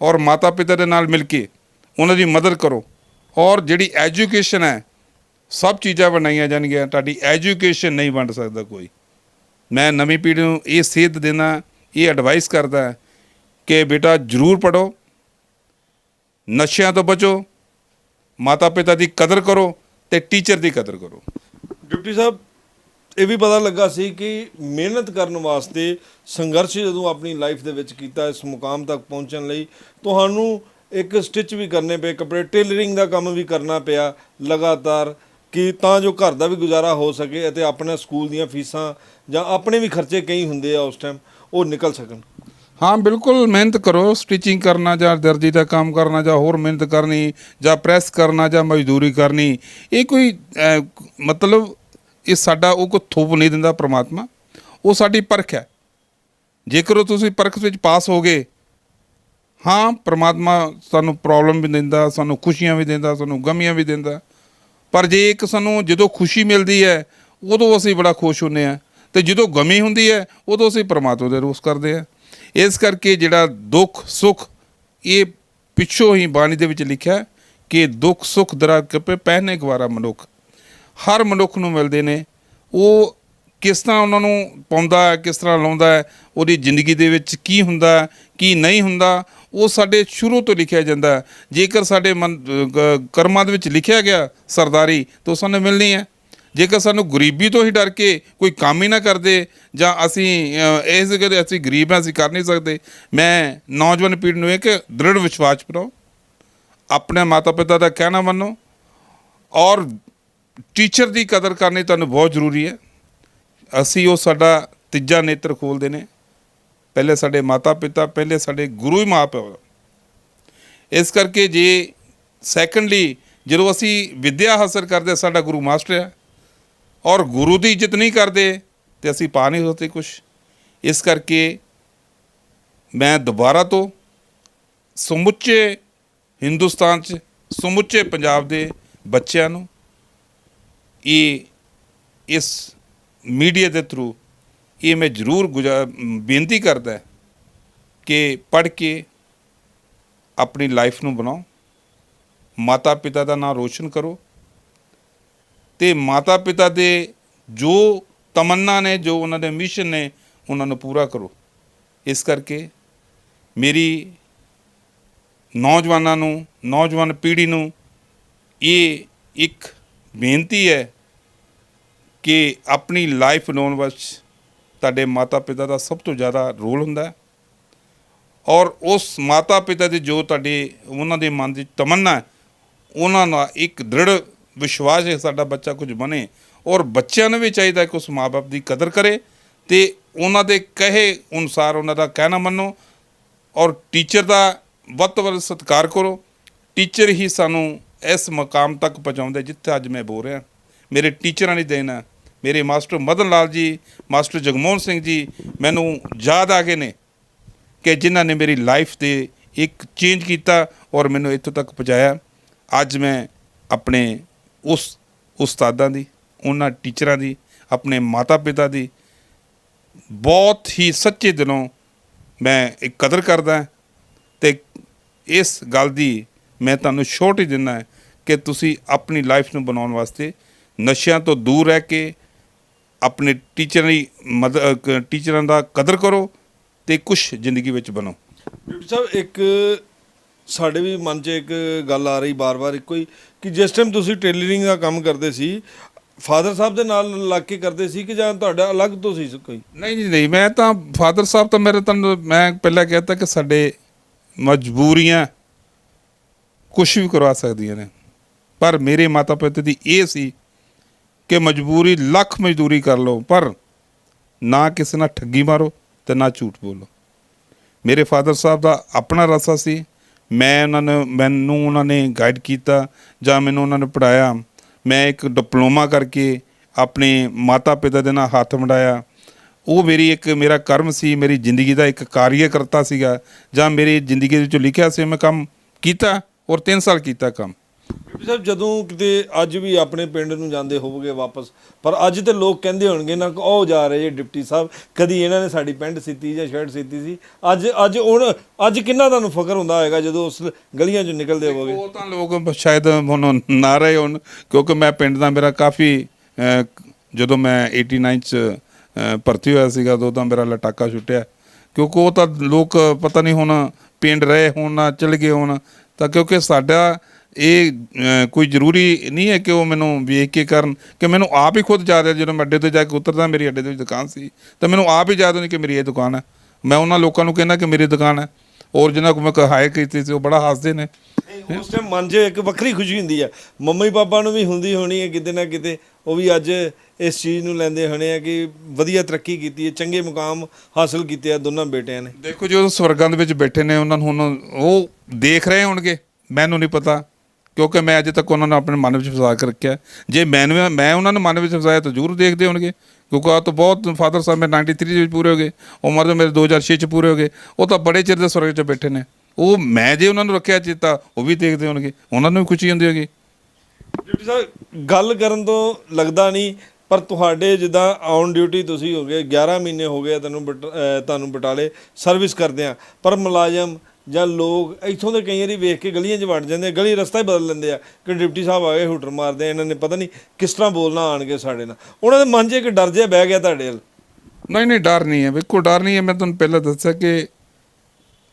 ਔਰ ਮਾਤਾ ਪਿਤਾ ਦੇ ਨਾਲ ਮਿਲ ਕੇ ਉਹਨਾਂ ਦੀ ਮਦਦ ਕਰੋ ਔਰ ਜਿਹੜੀ ਐਜੂਕੇਸ਼ਨ ਹੈ, ਸਭ ਚੀਜ਼ਾਂ ਬਣਾਈਆਂ ਜਾਣਗੀਆਂ। ਤੁਹਾਡੀ ਐਜੂਕੇਸ਼ਨ ਨਹੀਂ ਵੰਡ ਸਕਦਾ ਕੋਈ। ਮੈਂ ਨਵੀਂ ਪੀੜ੍ਹੀ ਨੂੰ ਇਹ ਸੇਧ ਦੇਣਾ ਇਹ ਐਡਵਾਈਸ ਕਰਦਾ ਕਿ ਬੇਟਾ ਜ਼ਰੂਰ ਪੜੋ ਨਸ਼ਿਆਂ ਤੋਂ ਬਚੋ ਮਾਤਾ ਪਿਤਾ ਦੀ ਕਦਰ ਕਰੋ ਤੇ ਟੀਚਰ ਦੀ ਕਦਰ ਕਰੋ। ਡਿਪਟੀ ਸਾਹਿਬ ਇਹ ਵੀ ਪਤਾ ਲੱਗਾ ਸੀ ਕਿ ਮਿਹਨਤ ਕਰਨ ਵਾਸਤੇ ਸੰਘਰਸ਼ ਜਦੋਂ ਆਪਣੀ ਲਾਈਫ ਦੇ ਵਿੱਚ ਕੀਤਾ, ਇਸ ਮੁਕਾਮ ਤੱਕ ਪਹੁੰਚਣ ਲਈ, ਤੁਹਾਨੂੰ ਇੱਕ ਸਟਿਚ ਵੀ ਕਰਨੇ ਪਏ, ਕੱਪੜੇ ਟੇਲਰਿੰਗ ਦਾ ਕੰਮ ਵੀ ਕਰਨਾ ਪਿਆ ਲਗਾਤਾਰ, ਕਿ ਤਾਂ ਜੋ ਘਰ ਦਾ ਵੀ ਗੁਜ਼ਾਰਾ ਹੋ ਸਕੇ ਅਤੇ ਆਪਣੇ ਸਕੂਲ ਦੀਆਂ ਫੀਸਾਂ ਜਾਂ ਆਪਣੇ ਵੀ ਖਰਚੇ ਕਈ ਹੁੰਦੇ ਆ ਉਸ ਟਾਈਮ ਉਹ ਨਿਕਲ ਸਕਣ। ਹਾਂ, ਬਿਲਕੁਲ ਮਿਹਨਤ ਕਰੋ ਸਟਿਚਿੰਗ ਕਰਨਾ ਜਾਂ ਦਰਜੀ ਦਾ ਕੰਮ ਕਰਨਾ ਜਾਂ ਹੋਰ ਮਿਹਨਤ ਕਰਨੀ ਜਾਂ ਪ੍ਰੈਸ ਕਰਨਾ ਜਾਂ ਮਜ਼ਦੂਰੀ ਕਰਨੀ, ਇਹ ਕੋਈ ਮਤਲਬ ਇਹ ਸਾਡਾ ਉਹ ਕੋ ਥੋਪ ਨਹੀਂ ਦਿੰਦਾ ਪ੍ਰਮਾਤਮਾ, ਉਹ ਸਾਡੀ ਪਰਖ ਹੈ। ਜੇਕਰ ਉਹ ਤੁਸੀਂ ਪਰਖ ਵਿੱਚ ਪਾਸ ਹੋ ਗਏ, ਹਾਂ, ਪ੍ਰਮਾਤਮਾ ਸਾਨੂੰ ਪ੍ਰੋਬਲਮ ਵੀ ਦਿੰਦਾ, ਸਾਨੂੰ ਖੁਸ਼ੀਆਂ ਵੀ ਦਿੰਦਾ, ਸਾਨੂੰ ਗਮੀਆਂ ਵੀ ਦਿੰਦਾ। ਪਰ ਜੇ ਇੱਕ ਸਾਨੂੰ ਜਦੋਂ ਖੁਸ਼ੀ ਮਿਲਦੀ ਹੈ, ਉਦੋਂ ਅਸੀਂ ਬੜਾ ਖੁਸ਼ ਹੁੰਨੇ ਆ ਤੇ ਜਦੋਂ ਗਮੀ ਹੁੰਦੀ ਹੈ, ਉਦੋਂ ਅਸੀਂ ਪ੍ਰਮਾਤਮਾ ਦੇ ਰੋਸ ਕਰਦੇ ਆ ਇਸ ਕਰਕੇ ਜਿਹੜਾ ਦੁੱਖ, ਸੁੱਖ, ਇਹ ਪਿੱਛੋਂ ਹੀ ਬਾਣੀ ਦੇ ਵਿੱਚ ਲਿਖਿਆ ਕਿ ਦੁੱਖ, ਸੁੱਖ ਦਰਾ ਕਪੇ ਪਹਿਨੇ ਗਵਾਰਾ ਮਨੁੱਖ। ਹਰ ਮਨੁੱਖ ਨੂੰ ਮਿਲਦੇ ਨੇ। ਉਹ ਕਿਸ ਤਰ੍ਹਾਂ ਉਹਨਾਂ ਨੂੰ ਪਾਉਂਦਾ ਹੈ, ਕਿਸ ਤਰ੍ਹਾਂ ਲਾਉਂਦਾ ਹੈ, ਉਹਦੀ ਜ਼ਿੰਦਗੀ ਦੇ ਵਿੱਚ ਕੀ ਹੁੰਦਾ ਕੀ ਨਹੀਂ ਹੁੰਦਾ, ਉਹ ਸਾਡੇ ਸ਼ੁਰੂ ਤੋਂ ਲਿਖਿਆ ਜਾਂਦਾ ਜੇਕਰ ਸਾਡੇ ਮਨ ਕਰਮਾਂ ਦੇ ਵਿੱਚ ਲਿਖਿਆ ਗਿਆ ਸਰਦਾਰੀ, ਤਾਂ ਉਹ ਸਾਨੂੰ ਮਿਲਣੀ ਹੈ। ਜੇਕਰ ਸਾਨੂੰ ਗਰੀਬੀ ਤੋਂ ਹੀ ਡਰ ਕੇ ਕੋਈ ਕੰਮ ਹੀ ਨਾ ਕਰਦੇ, ਜਾਂ ਅਸੀਂ ਇਸ ਜਗ੍ਹਾ ਅਸੀਂ ਗਰੀਬ ਹਾਂ, ਅਸੀਂ ਕਰ ਨਹੀਂ ਸਕਦੇ, ਮੈਂ ਨੌਜਵਾਨ ਪੀੜ੍ਹੀ ਨੂੰ ਇੱਕ ਦ੍ਰਿੜ ਵਿਸ਼ਵਾਸ ਪਰਾਓ ਆਪਣੇ ਮਾਤਾ ਪਿਤਾ ਦਾ ਕਹਿਣਾ ਮੰਨੋ। ਔਰ ਟੀਚਰ ਦੀ ਕਦਰ ਕਰਨੀ ਤੁਹਾਨੂੰ ਬਹੁਤ ਜ਼ਰੂਰੀ ਹੈ। ਅਸੀਂ ਉਹ ਸਾਡਾ ਤੀਜਾ ਨੇਤਰ ਖੋਲਦੇ ਨੇ। ਪਹਿਲੇ ਸਾਡੇ ਮਾਤਾ ਪਿਤਾ ਪਹਿਲੇ ਸਾਡੇ ਗੁਰੂ ਹੀ ਮਾਂ ਪਿਓ ਇਸ ਕਰਕੇ ਜੇ ਸੈਕੰਡਲੀ ਜਦੋਂ ਅਸੀਂ ਵਿੱਦਿਆ ਹਾਸਲ ਕਰਦੇ, ਸਾਡਾ ਗੁਰੂ ਮਾਸਟਰ ਹੈ ਔਰ ਗੁਰੂ ਦੀ ਇੱਜ਼ਤ ਨਹੀਂ ਕਰਦੇ, ਤੇ ਅਸੀਂ ਪਾ ਨਹੀਂ ਸਕਦੇ ਕੁਝ ਇਸ ਕਰਕੇ ਮੈਂ ਦੁਬਾਰਾ ਤੋਂ ਸਮੁੱਚੇ ਹਿੰਦੁਸਤਾਨ 'ਚ, ਸਮੁੱਚੇ ਪੰਜਾਬ ਦੇ ਬੱਚਿਆਂ ਨੂੰ ਇਹ, ਇਸ ਮੀਡੀਆ ਦੇ ਥਰੂ ਇਹ ਮੈਂ ਜ਼ਰੂਰ ਗੁਜ਼ਾ- ਬੇਨਤੀ ਕਰਦਾ ਕਿ ਪੜ੍ਹ ਕੇ ਆਪਣੀ ਲਾਈਫ ਨੂੰ ਬਣਾਓ। ਮਾਤਾ ਪਿਤਾ ਦਾ ਨਾਮ ਰੋਸ਼ਨ ਕਰੋ ਤੇ ਮਾਤਾ ਪਿਤਾ ਦੇ ਜੋ ਤਮੰਨਾ ਨੇ, ਜੋ ਉਹਨਾਂ ਦੇ ਮਿਸ਼ਨ ਨੇ, ਉਹਨਾਂ ਨੂੰ ਪੂਰਾ ਕਰੋ। ਇਸ ਕਰਕੇ ਮੇਰੀ ਨੌਜਵਾਨਾਂ ਨੂੰ, ਨੌਜਵਾਨ ਪੀੜ੍ਹੀ ਨੂੰ ਇਹ ਇੱਕ ਬੇਨਤੀ ਹੈ ਕਿ ਆਪਣੀ ਲਾਈਫ ਬਣਾਉਣ ਵਿੱਚ ਤੁਹਾਡੇ ਮਾਤਾ ਪਿਤਾ ਦਾ ਸਭ ਤੋਂ ਜ਼ਿਆਦਾ ਰੋਲ ਹੁੰਦਾ ਹੈ। ਔਰ ਉਸ ਮਾਤਾ ਪਿਤਾ ਦੇ ਜੋ ਤੁਹਾਡੇ, ਉਹਨਾਂ ਦੇ ਮਨ ਦੀ ਤਮੰਨਾ ਹੈ, ਉਹਨਾਂ ਦਾ ਇੱਕ ਦ੍ਰਿੜ ਵਿਸ਼ਵਾਸ ਹੈ ਸਾਡਾ ਬੱਚਾ ਕੁਝ ਬਣੇ ਔਰ ਬੱਚਿਆਂ ਨੂੰ ਵੀ ਚਾਹੀਦਾ ਕਿ ਉਸ ਮਾਪੇ ਦੀ ਕਦਰ ਕਰੇ ਤੇ ਉਹਨਾਂ ਦੇ ਕਹੇ ਅਨੁਸਾਰ ਉਹਨਾਂ ਦਾ ਕਹਿਣਾ ਮੰਨੋ ਔਰ ਟੀਚਰ ਦਾ ਵੱਧ ਤੋਂ ਵੱਧ ਸਤਿਕਾਰ ਕਰੋ। ਟੀਚਰ ਹੀ ਸਾਨੂੰ ਇਸ ਮਕਾਮ ਤੱਕ ਪਹੁੰਚਾਉਂਦੇ ਜਿੱਥੇ ਅੱਜ ਮੈਂ ਬੋਲ ਰਿਹਾ। ਮੇਰੇ ਟੀਚਰਾਂ ਦੀ ਦੇਣ ਹੈ, ਮੇਰੇ ਮਾਸਟਰ ਮਦਨ ਲਾਲ ਜੀ, ਮਾਸਟਰ ਜਗਮੋਹਨ ਸਿੰਘ ਜੀ, ਮੈਨੂੰ ਯਾਦ ਆ ਗਏ ਨੇ ਕਿ ਜਿਨ੍ਹਾਂ ਨੇ ਮੇਰੀ ਲਾਈਫ ਤੇ ਇੱਕ ਚੇਂਜ ਕੀਤਾ ਔਰ ਮੈਨੂੰ ਇੱਥੋਂ ਤੱਕ ਪਹੁੰਚਾਇਆ। ਅੱਜ ਮੈਂ ਆਪਣੇ ਉਸ ਉਸਤਾਦਾਂ ਦੀ, ਉਹਨਾਂ ਟੀਚਰਾਂ ਦੀ, ਆਪਣੇ ਮਾਤਾ ਪਿਤਾ ਦੀ ਬਹੁਤ ਹੀ ਸੱਚੇ ਦਿਲੋਂ ਮੈਂ ਇੱਕ ਕਦਰ ਕਰਦਾ ਤੇ ਇਸ ਗੱਲ ਦੀ ਮੈਂ ਤੁਹਾਨੂੰ ਛੋਟ ਹੀ ਦਿੰਦਾ ਹੈ ਕਿ ਤੁਸੀਂ ਆਪਣੀ ਲਾਈਫ ਨੂੰ ਬਣਾਉਣ ਵਾਸਤੇ ਨਸ਼ਿਆਂ ਤੋਂ ਦੂਰ ਰਹਿ ਕੇ ਆਪਣੇ ਟੀਚਰਾਂ ਦੀ ਮਦ ਅ, ਕ- ਟੀਚਰਾਂ ਦਾ ਕਦਰ ਕਰੋ ਤੇ ਕੁਝ ਜ਼ਿੰਦਗੀ ਵਿੱਚ ਬਣੋ। ਡਿਪਟੀ ਸਾਹਿਬ ਇੱਕ ਸਾਡੇ ਵੀ ਮਨ 'ਚ ਇੱਕ ਗੱਲ ਆ ਰਹੀ ਬਾਰ-ਬਾਰ ਇੱਕੋ ਹੀ ਕਿ ਜਿਸ ਟਾਈਮ ਤੁਸੀਂ ਟੇਲਰਿੰਗ ਦਾ ਕੰਮ ਕਰਦੇ ਸੀ ਫਾਦਰ ਸਾਹਿਬ ਦੇ ਨਾਲ ਲੱਗ ਕੇ ਕਰਦੇ ਸੀ ਕਿ ਜਾਂ ਤੁਹਾਡਾ ਅਲੱਗ ਤੋਂ ਸੀ ਕੋਈ? ਨਹੀਂ ਜੀ ਨਹੀਂ ਮੈਂ ਤਾਂ ਫਾਦਰ ਸਾਹਿਬ ਤਾਂ ਮੇਰੇ ਤੁਹਾਨੂੰ ਮੈਂ ਪਹਿਲਾਂ ਕਹਿਤਾ ਕਿ ਸਾਡੇ ਮਜਬੂਰੀਆਂ ਕੁਝ ਵੀ ਕਰਵਾ ਸਕਦੀਆਂ ਨੇ। ਪਰ ਮੇਰੇ ਮਾਤਾ ਪਿਤਾ ਦੀ ਇਹ ਸੀ ਕਿ ਮਜਬੂਰੀ ਲੱਖ ਮਜ਼ਦੂਰੀ ਕਰ ਲਓ, ਪਰ ਨਾ ਕਿਸੇ ਨਾਲ ਠੱਗੀ ਮਾਰੋ ਤੇ ਨਾ ਝੂਠ ਬੋਲੋ। ਮੇਰੇ ਫਾਦਰ ਸਾਹਿਬ ਦਾ ਆਪਣਾ ਰਸਾ ਸੀ। ਮੈਂ ਉਹਨਾਂ ਨੂੰ, ਮੈਨੂੰ ਉਹਨਾਂ ਨੇ ਗਾਈਡ ਕੀਤਾ ਜਾਂ ਮੈਨੂੰ ਉਹਨਾਂ ਨੇ ਪੜਾਇਆ ਮੈਂ ਇੱਕ ਡਿਪਲੋਮਾ ਕਰਕੇ ਆਪਣੇ ਮਾਤਾ ਪਿਤਾ ਦੇ ਨਾਲ ਹੱਥ ਮਿਲਾਇਆ ਉਹ ਮੇਰੀ ਇੱਕ, ਮੇਰਾ ਕਰਮ ਸੀ, ਮੇਰੀ ਜ਼ਿੰਦਗੀ ਦਾ ਇੱਕ ਕਾਰਜਕਰਤਾ ਸੀਗਾ। ਜਾਂ ਮੇਰੀ ਜ਼ਿੰਦਗੀ ਦੇ ਵਿੱਚੋਂ ਲਿਖਿਆ ਸੀ, ਮੈਂ ਕੰਮ ਕੀਤਾ। ਔਰ 3 ਸਾਲ ਕੀਤਾ ਕੰਮ। ਡਿਪਟੀ ਸਾਹਿਬ ਜਦੋਂ ਕਿਤੇ ਅੱਜ ਵੀ ਆਪਣੇ ਪਿੰਡ ਨੂੰ ਜਾਂਦੇ ਹੋਵੋਗੇ ਵਾਪਸ ਪਰ ਅੱਜ ਤੇ ਲੋਕ ਕਹਿੰਦੇ ਹੋਣਗੇ ਨਾ ਕਿ ਉਹ ਜਾ ਰਹੇ ਜੇ ਡਿਪਟੀ ਸਾਹਿਬ ਕਦੀ ਇਹਨਾਂ ਨੇ ਸਾਡੀ ਪੈਂਟ ਸੀਤੀ ਜਾਂ ਸ਼ਰਟ ਸੀਤੀ ਸੀ। ਅੱਜ ਅੱਜ ਹੁਣ ਅੱਜ ਕਿੰਨਾ ਤੁਹਾਨੂੰ ਫਖਰ ਹੁੰਦਾ ਹੋਏਗਾ ਜਦੋਂ ਉਸ ਗਲੀਆਂ 'ਚੋਂ ਨਿਕਲਦੇ ਹੋਵੋਗੇ? ਉਹ ਤਾਂ ਲੋਕ ਸ਼ਾਇਦ ਹੁਣ ਨਾ ਰਹੇ ਹੋਣ ਕਿਉਂਕਿ ਮੈਂ ਪਿੰਡ ਦਾ ਮੇਰਾ ਕਾਫੀ ਜਦੋਂ ਮੈਂ 89 ਚ ਭਰਤੀ ਹੋਇਆ ਸੀਗਾ ਉਦੋਂ ਤਾਂ ਮੇਰਾ ਲਟਾਕਾ ਛੁੱਟਿਆ। ਕਿਉਂਕਿ ਉਹ ਤਾਂ ਲੋਕ ਪਤਾ ਨਹੀਂ ਹੁਣ ਪਿੰਡ ਰਹੇ ਹੋਣ ਨਾ ਚਲ ਗਏ ਹੋਣ ਤਾਂ ਕਿਉਂਕਿ ਸਾਡਾ ਇਹ ਕੋਈ ਜ਼ਰੂਰੀ ਨਹੀਂ ਹੈ ਕਿ ਉਹ ਮੈਨੂੰ ਵੇਖ ਕੇ ਕਰਨ, ਕਿ ਮੈਨੂੰ ਆਪ ਹੀ ਖੁਦ ਯਾਦ ਹੈ ਜਦੋਂ ਮੈਂ ਅੱਡੇ ਤੇ ਜਾ ਕੇ ਉਤਰਦਾ, ਮੇਰੀ ਅੱਡੇ ਦੇ ਵਿੱਚ ਦੁਕਾਨ ਸੀ। ਤਾਂ ਮੈਨੂੰ ਆਪ ਹੀ ਯਾਦ ਨਹੀਂ ਕਿ ਮੇਰੀ ਇਹ ਦੁਕਾਨ ਹੈ। ਮੈਂ ਉਹਨਾਂ ਲੋਕਾਂ ਨੂੰ ਕਹਿੰਦਾ ਕਿ ਮੇਰੀ ਦੁਕਾਨ ਹੈ। ਔਰ ਜਿਨ੍ਹਾਂ ਕੋਲ ਮੈਂ ਹਾਇਰ ਕੀਤੀ ਸੀ, ਉਹ ਬੜਾ ਹੱਸਦੇ ਨੇ। ਉਸ ਟਾਈਮ ਮਨ 'ਚ ਇੱਕ ਵੱਖਰੀ ਖੁਸ਼ੀ ਹੁੰਦੀ ਆ ਮੰਮੀ ਪਾਪਾ ਨੂੰ ਵੀ ਹੁੰਦੀ ਹੋਣੀ ਹੈ ਕਿਤੇ ਨਾ ਕਿਤੇ। ਉਹ ਵੀ ਅੱਜ ਇਸ ਚੀਜ਼ ਨੂੰ ਲੈਂਦੇ ਹੋਣੇ ਆ ਕਿ ਵਧੀਆ ਤਰੱਕੀ ਕੀਤੀ ਹੈ ਚੰਗੇ ਮੁਕਾਮ ਹਾਸਲ ਕੀਤੇ ਆ ਦੋਨਾਂ ਬੇਟਿਆਂ ਨੇ। ਦੇਖੋ ਜੋ ਸਵਰਗਾਂ ਦੇ ਵਿੱਚ ਬੈਠੇ ਨੇ ਉਹਨਾਂ ਨੂੰ ਹੁਣ ਉਹ ਦੇਖ ਰਹੇ ਹੋਣਗੇ ਮੈਨੂੰ ਨਹੀਂ ਪਤਾ ਕਿਉਂਕਿ ਮੈਂ ਅਜੇ ਤੱਕ ਉਹਨਾਂ ਨੂੰ ਆਪਣੇ ਮਨ ਵਿੱਚ ਫਸਾ ਕੇ ਰੱਖਿਆ। ਜੇ ਮੈਨੂੰ ਮੈਂ ਉਹਨਾਂ ਨੂੰ ਮਨ ਵਿੱਚ ਫਸਾਇਆ ਤਾਂ ਜ਼ਰੂਰ ਦੇਖਦੇ ਹੋਣਗੇ ਕਿਉਂਕਿ ਆ ਤਾਂ ਬਹੁਤ ਫਾਦਰ ਸਾਹਿਬ ਮੇਰੇ 93 ਦੇ ਵਿੱਚ ਪੂਰੇ ਹੋ ਗਏ ਉਮਰ ਦੇ ਮੇਰੇ 2006 ਚ ਪੂਰੇ ਹੋ ਗਏ ਉਹ ਤਾਂ ਬੜੇ ਚਿਰ ਦੇ ਸਵਰਗ 'ਚ ਬੈਠੇ ਨੇ। ਉਹ ਮੈਂ ਜੇ ਉਹਨਾਂ ਨੂੰ ਰੱਖਿਆ ਚੇਤਾ ਉਹ ਵੀ ਦੇਖਦੇ ਹੋਣਗੇ ਉਹਨਾਂ ਨੂੰ ਵੀ ਖੁਸ਼ੀ ਹੁੰਦੀ ਹੋਗੀ ਡਿਊਟੀ ਸਾਹਿਬ ਗੱਲ ਕਰਨ ਤੋਂ ਲੱਗਦਾ ਨਹੀਂ ਪਰ ਤੁਹਾਡੇ ਜਿੱਦਾਂ ਔਨ ਡਿਊਟੀ ਤੁਸੀਂ ਹੋ ਗਏ 11 ਮਹੀਨੇ ਹੋ ਗਏ ਤੁਹਾਨੂੰ ਬਟ- ਤੁਹਾਨੂੰ ਬਟਾਲੇ ਸਰਵਿਸ ਕਰਦੇ ਆ। ਪਰ ਮੁਲਾਜ਼ਮ ਜਾਂ ਲੋਕ ਇੱਥੋਂ ਦੇ ਕਈ ਵਾਰੀ ਵੇਖ ਕੇ ਗਲੀਆਂ 'ਚ ਵੜ ਜਾਂਦੇ ਗਲੀ ਰਸਤਾ ਹੀ ਬਦਲ ਲੈਂਦੇ ਆ। ਕਿ ਡਿਪਟੀ ਸਾਹਿਬ ਆ ਗਏ ਹੂਟਰ ਮਾਰਦੇ ਆ, ਇਹਨਾਂ ਨੇ ਪਤਾ ਨਹੀਂ ਕਿਸ ਤਰ੍ਹਾਂ ਬੋਲਣਾ ਆਣਗੇ ਸਾਡੇ ਨਾਲ। ਉਹਨਾਂ ਦੇ ਮਨ 'ਚ ਇੱਕ ਡਰ ਜਿਹਾ ਬਹਿ ਗਿਆ ਤੁਹਾਡੇ ਵੱਲ। ਨਹੀਂ ਨਹੀਂ ਡਰ ਨਹੀਂ ਹੈ ਵੇਖੋ ਡਰ ਨਹੀਂ ਹੈ। ਮੈਂ ਤੁਹਾਨੂੰ ਪਹਿਲਾਂ ਦੱਸਿਆ ਕਿ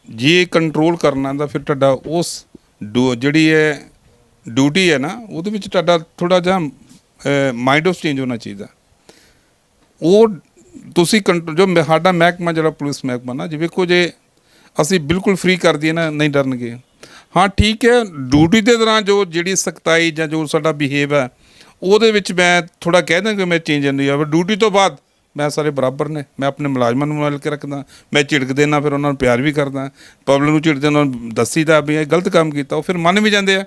ਜੇ ਕੰਟਰੋਲ ਕਰਨਾ ਤਾਂ ਫਿਰ ਤੁਹਾਡਾ ਉਸ ਡਿਊ- ਜਿਹੜੀ ਹੈ ਡਿਊਟੀ ਹੈ ਨਾ ਉਹਦੇ ਵਿੱਚ ਤੁਹਾਡਾ ਥੋੜਾ ਜਿਹਾ ਮਾਈਂਡ ਆਫ ਚੇਂਜ ਹੋਣਾ ਚਾਹੀਦਾ। ਉਹ ਤੁਸੀਂ ਕੰਟਰੋ- ਜੋ ਮੈਂ- ਸਾਡਾ ਮਹਿਕਮਾ ਜਿਹੜਾ ਪੁਲਿਸ ਮਹਿਕਮਾ ਨਾ, ਜੇ ਵੇਖੋ ਜੇ ਅਸੀਂ ਬਿਲਕੁਲ ਫ੍ਰੀ ਕਰ ਦਈਏ ਨਾ, ਨਹੀਂ ਡਰਨਗੇ। ਹਾਂ, ਠੀਕ ਹੈ ਡਿਊਟੀ ਦੇ ਦੌਰਾਨ ਜੋ ਜਿਹੜੀ ਸਖਤਾਈ ਜਾਂ ਜੋ ਸਾਡਾ ਬਿਹੇਵ ਹੈ, ਉਹਦੇ ਵਿੱਚ ਮੈਂ ਥੋੜਾ ਕਹਿ ਦਾਂ ਕਿ ਮੈਂ ਚੇਂਜ ਹੁੰਦੀ ਆ ਪਰ ਡਿਊਟੀ ਤੋਂ ਬਾਅਦ ਮੈਂ ਸਾਰੇ ਬਰਾਬਰ ਨੇ। ਮੈਂ ਆਪਣੇ ਮੁਲਾਜ਼ਮਾਂ ਨੂੰ ਮਿਲ ਕੇ ਰੱਖਦਾ, ਮੈਂ ਝਿੜਕ ਦੇਣਾ ਫਿਰ ਉਹਨਾਂ ਨੂੰ ਪਿਆਰ ਵੀ ਕਰਦਾ। ਪਬਲਿਕ ਨੂੰ ਝਿੜਕਦੇ ਉਹਨਾਂ ਨੂੰ ਦੱਸੀਦਾ ਵੀ ਇਹ ਗਲਤ ਕੰਮ ਕੀਤਾ, ਉਹ ਫਿਰ ਮੰਨ ਵੀ ਜਾਂਦੇ ਆ।